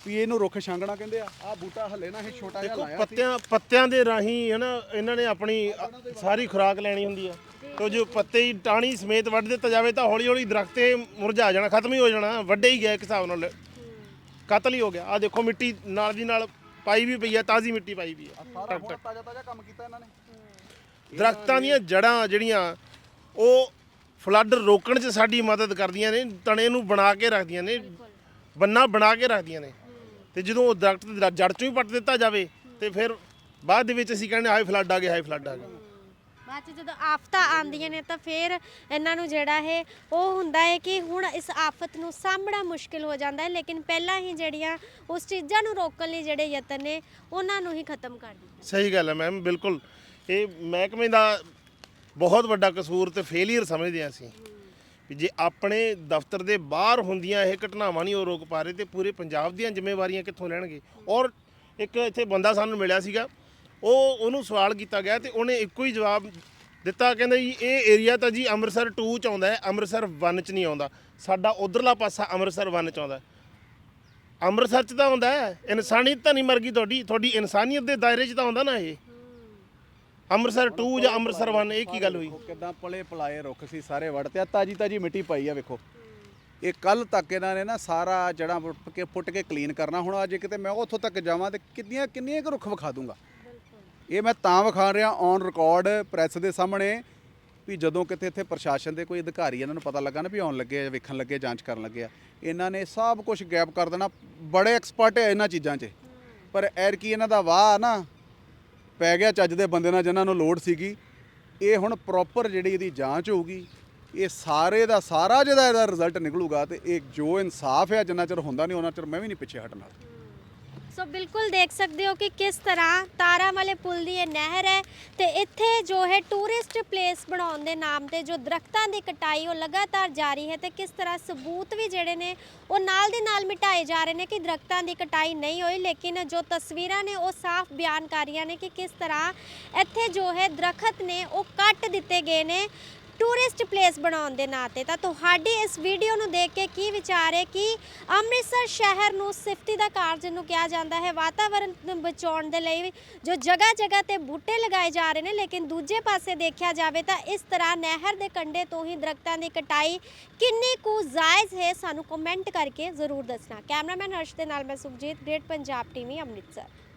ਵੀ ਇਹਨੂੰ ਰੁੱਖ ਛਾਂਗਣਾ ਕਹਿੰਦੇ ਆ। ਆ ਬੂਟਾ ਹੱਲੇ ਨਾ ਇਹ ਛੋਟਾ ਜਿਹਾ ਦੇਖੋ ਲਾਇਆ ਸੀ। ਪੱਤਿਆਂ ਪੱਤਿਆਂ ਦੇ ਰਾਹੀਂ ਹੈ ਨਾ ਇਹਨਾਂ ਨੇ ਆਪਣੀ ਅ, ਸਾਰੀ ਖੁਰਾਕ ਲੈਣੀ ਹੁੰਦੀ ਆ। ਤੋ ਜੋ ਪੱਤੇ ਹੀ ਟਾਣੀ ਸਮੇਤ ਵੱਢ ਦਿੱਤਾ ਜਾਵੇ ਤਾਂ ਹੌਲੀ ਹੌਲੀ ਦਰਖਤ ਇਹ ਮੁਰਝਾ ਜਾਣਾ ਖਤਮ ਹੀ ਹੋ ਜਾਣਾ। ਵੱਡੇ ਹੀ ਗਿਆ ਇੱਕ ਹਿਸਾਬ ਨਾਲ। ਕਤਲ ਹੀ ਹੋ ਗਿਆ। ਆ ਦੇਖੋ ਮਿੱਟੀ ਨਾਲ ਦੀ ਨਾਲ ਪਾਈ ਵੀ ਪਈ ਆ ਤਾਜ਼ੀ ਮਿੱਟੀ ਪਾਈ ਵੀ ਆ। ਸਾਰਾ ਹੁਣ ਤਾਜ਼ਾ ਤਾਜ਼ਾ ਕੰਮ ਕੀਤਾ ਇਹਨਾਂ ਨੇ। ਦਰਖਤਾਂ ਦੀਆਂ ਜੜਾਂ ਜਿਹੜੀਆਂ ਉਹ ਫਲੱਡ ਰੋਕਣ 'ਚ ਸਾਡੀ ਮਦਦ ਕਰਦੀਆਂ ਨੇ ਤਣੇ ਨੂੰ ਬਣਾ ਕੇ ਰੱਖਦੀਆਂ ਨੇ ਬੰਨਾ ਬਣਾ ਕੇ ਰੱਖਦੀਆਂ ਨੇ। ਤੇ ਜਦੋਂ ਉਹ ਦਰਖਤ ਦੀ ਜੜ 'ਚੋਂ ਹੀ ਪੱਟ ਦਿੱਤਾ ਜਾਵੇ ਤੇ ਫਿਰ ਬਾਅਦ ਦੇ ਵਿੱਚ ਅਸੀਂ ਕਹਿੰਦੇ ਹਾਈ ਫਲੱਡ ਆ ਗਿਆ ਹਾਈ ਫਲੱਡ ਆ ਗਿਆ। ਬਾਅਦ ਚ ਜਦੋਂ ਆਫਤਾਂ ਆਉਂਦੀਆਂ ਨੇ ਤਾਂ ਫਿਰ ਇਹਨਾਂ ਨੂੰ ਜਿਹੜਾ ਹੈ ਉਹ ਹੁੰਦਾ ਹੈ ਕਿ ਹੁਣ ਇਸ ਆਫਤ ਨੂੰ ਸਾਹਮਣਾ ਮੁਸ਼ਕਿਲ ਹੋ ਜਾਂਦਾ ਹੈ ਲੇਕਿਨ ਪਹਿਲਾਂ ਹੀ ਜਿਹੜੀਆਂ ਉਸ ਚੀਜ਼ਾਂ ਨੂੰ ਰੋਕਣ ਲਈ ਜਿਹੜੇ ਯਤਨ ਨੇ, ਉਹਨਾਂ ਨੂੰ ਹੀ ਖਤਮ ਕਰ ਦਿੱਤਾ। ਸਹੀ ਗੱਲ ਹੈ ਮੈਮ, ਬਿਲਕੁਲ। ਇਹ ਮਹਿਕਮੇ ਦਾ ਬਹੁਤ ਵੱਡਾ ਕਸੂਰ ਤੇ ਫੇਲਿਅਰ ਸਮਝਦੇ ਹਾਂ ਅਸੀਂ ਵੀ ਜੇ ਆਪਣੇ ਦਫ਼ਤਰ ਦੇ ਬਾਹਰ ਹੁੰਦੀਆਂ ਇਹ ਘਟਨਾਵਾਂ ਨਹੀਂ ਉਹ ਰੋਕ ਪਾ ਰਹੇ ਤੇ ਪੂਰੇ ਪੰਜਾਬ ਦੀਆਂ ਜ਼ਿੰਮੇਵਾਰੀਆਂ ਕਿੱਥੋਂ ਲੈਣਗੇ? ਔਰ ਇੱਕ ਇੱਥੇ ਬੰਦਾ ਸਾਨੂੰ ਮਿਲਿਆ ਸੀਗਾ ਉਹ ਉਹਨੂੰ ਸਵਾਲ ਕੀਤਾ ਗਿਆ ਤੇ ਉਹਨੇ ਇੱਕੋ ਹੀ ਜਵਾਬ ਦਿੱਤਾ, ਕਹਿੰਦਾ ਜੀ, ਇਹ ਏਰੀਆ ਤਾਂ ਜੀ ਅੰਮ੍ਰਿਤਸਰ 2 ਚ ਆਉਂਦਾ ਹੈ, ਅੰਮ੍ਰਿਤਸਰ 1 ਚ ਨਹੀਂ ਆਉਂਦਾ। ਸਾਡਾ ਉਧਰਲਾ ਪਾਸਾ ਅੰਮ੍ਰਿਤਸਰ 1 ਚ ਆਉਂਦਾ ਅੰਮ੍ਰਿਤਸਰ ਚ ਤਾਂ ਆਉਂਦਾ ਹੈ, ਇਨਸਾਨੀਅਤ ਤਾਂ ਨਹੀਂ ਮਰ ਗਈ ਤੁਹਾਡੀ ਤੁਹਾਡੀ ਇਨਸਾਨੀਅਤ ਦੇ ਦਾਇਰੇ ਚ ਤਾਂ ਆਉਂਦਾ ਨਾ ਇਹ। ਅੰਮ੍ਰਿਤਸਰ 2 ਜਾਂ ਅੰਮ੍ਰਿਤਸਰ 1 ਇਹ ਕੀ ਗੱਲ ਹੋਈ? ਵੇਖੋ ਕਿੱਦਾਂ ਪਲੇ ਪਲਾਏ ਰੁੱਖ ਸੀ, ਸਾਰੇ ਵੜ ਤੇ ਤਾਜੀ ਤਾਜੀ ਮਿੱਟੀ ਪਾਈ ਆ ਵੇਖੋ। ਇਹ ਕੱਲ ਤੱਕ ਇਹਨਾਂ ਨੇ ਨਾ ਸਾਰਾ ਜੜਾਂ ਪੁੱਟ ਕੇ ਪੁੱਟ ਕੇ ਕਲੀਨ ਕਰਨਾ, ਹੁਣ ਅੱਜ ਕਿਤੇ ਮੈਂ ਉੱਥੋਂ ਤੱਕ ਜਾਵਾਂ ਤੇ ਕਿੰਨੀਆਂ ਕਿੰਨੀਆਂ ਕੁ ਰੁੱਖ ਵਿਖਾ ਦੂੰਗਾ। ਇਹ ਮੈਂ ਤਾਂ ਵਿਖਾ ਰਿਹਾ ਔਨ ਰਿਕਾਰਡ ਪ੍ਰੈਸ ਦੇ ਸਾਹਮਣੇ ਵੀ ਜਦੋਂ ਕਿਤੇ ਇੱਥੇ ਪ੍ਰਸ਼ਾਸਨ ਦੇ ਕੋਈ ਅਧਿਕਾਰੀ ਇਹਨਾਂ ਨੂੰ ਪਤਾ ਲੱਗਾ ਨਾ ਵੀ ਆਉਣ ਲੱਗੇ ਆ ਵੇਖਣ ਲੱਗੇ ਜਾਂਚ ਕਰਨ ਲੱਗੇ ਆ, ਇਹਨਾਂ ਨੇ ਸਭ ਕੁਝ ਗੈਪ ਕਰ ਦੇਣਾ। ਬੜੇ ਐਕਸਪਰਟ ਹੈ ਇਹਨਾਂ ਚੀਜ਼ਾਂ 'ਚ। ਪਰ ਐਰ ਕੀ ਇਹਨਾਂ ਦਾ ਵਾਹ ਨਾ ਪੈ ਗਿਆ ਚੱਜ ਦੇ ਬੰਦੇ ਨਾਲ ਜਿਨ੍ਹਾਂ ਨੂੰ ਲੋੜ ਸੀਗੀ। ਇਹ ਹੁਣ ਪ੍ਰੋਪਰ ਜਿਹੜੀ ਇਹਦੀ ਜਾਂਚ ਹੋਊਗੀ, ਇਹ ਸਾਰੇ ਦਾ ਸਾਰਾ ਜਿਹਦਾ ਇਹਦਾ ਰਿਜ਼ਲਟ ਨਿਕਲੂਗਾ ਤੇ ਇਹ ਜੋ ਇਨਸਾਫ ਹੈ ਜਿੰਨਾ ਚਿਰ ਹੁੰਦਾ ਨਹੀਂ, ਉਹਨਾਂ ਚਿਰ ਮੈਂ ਵੀ ਨਹੀਂ ਪਿੱਛੇ ਹਟਣਾ। ਸੋ ਬਿਲਕੁਲ ਦੇਖ ਸਕਦੇ ਹੋ ਕਿ ਕਿਸ ਤਰ੍ਹਾਂ ਤਾਰਾਂ ਵਾਲੇ ਪੁਲ ਦੀ ਇਹ ਨਹਿਰ ਹੈ ਤੇ ਇੱਥੇ ਜੋ ਹੈ ਟੂਰਿਸਟ ਪਲੇਸ ਬਣਾਉਣ ਦੇ ਨਾਮ ਤੇ ਜੋ ਦਰਖਤਾਂ ਦੀ ਕਟਾਈ ਉਹ ਲਗਾਤਾਰ ਜਾਰੀ ਹੈ ਤੇ ਕਿਸ ਤਰ੍ਹਾਂ ਸਬੂਤ ਵੀ ਜਿਹੜੇ ਨੇ ਉਹ ਨਾਲ ਦੇ ਨਾਲ ਮਿਟਾਏ ਜਾ ਰਹੇ ਨੇ ਕਿ ਦਰਖਤਾਂ ਦੀ ਕਟਾਈ ਨਹੀਂ ਹੋਈ, ਲੇਕਿਨ ਜੋ ਤਸਵੀਰਾਂ ਨੇ ਉਹ ਸਾਫ਼ ਬਿਆਨ ਕਰ ਰਹੀਆਂ ਨੇ ਕਿ ਕਿਸ ਤਰ੍ਹਾਂ ਇੱਥੇ ਜੋ ਹੈ ਦਰਖਤ ਨੇ ਉਹ ਕੱਟ ਦਿੱਤੇ ਗਏ ਨੇ ਟੂਰਿਸਟ ਪਲੇਸ ਬਣਾਉਣ ਦੇ ਨਾਂ ਤੇ। ਤਾਂ ਤੁਹਾਡੀ ਇਸ ਵੀਡੀਓ ਨੂੰ ਦੇਖ ਕੇ ਕੀ ਵਿਚਾਰ ਹੈ ਕਿ ਅੰਮ੍ਰਿਤਸਰ ਸ਼ਹਿਰ ਨੂੰ ਸਿਫਤੀ ਦਾ ਕਾਰਜ ਨੂੰ ਕਿਹਾ ਜਾਂਦਾ ਹੈ ਵਾਤਾਵਰਣ ਨੂੰ ਬਚਾਉਣ ਦੇ ਲਈ ਜੋ ਜਗ੍ਹਾ ਜਗ੍ਹਾ ਤੇ ਬੂਟੇ ਲਗਾਏ ਜਾ ਰਹੇ ਨੇ, ਲੇਕਿਨ ਦੂਜੇ ਪਾਸੇ ਦੇਖਿਆ ਜਾਵੇ ਤਾਂ ਇਸ ਤਰ੍ਹਾਂ ਨਹਿਰ ਦੇ ਕੰਢੇ ਤੋਂ ਹੀ ਦਰਖਤਾਂ ਦੀ ਕਟਾਈ ਕਿੰਨੀ ਕੁ ਜਾਇਜ਼ ਹੈ, ਸਾਨੂੰ ਕਮੈਂਟ ਕਰਕੇ ਜ਼ਰੂਰ ਦੱਸਣਾ। ਕੈਮਰਾਮੈਨ ਹਰਸ਼ ਦੇ ਨਾਲ ਮੈਂ ਸੁਖਜੀਤ ਗ੍ਰੇਟ ਪੰਜਾਬ ਟੀਵੀ ਅੰਮ੍ਰਿਤਸਰ।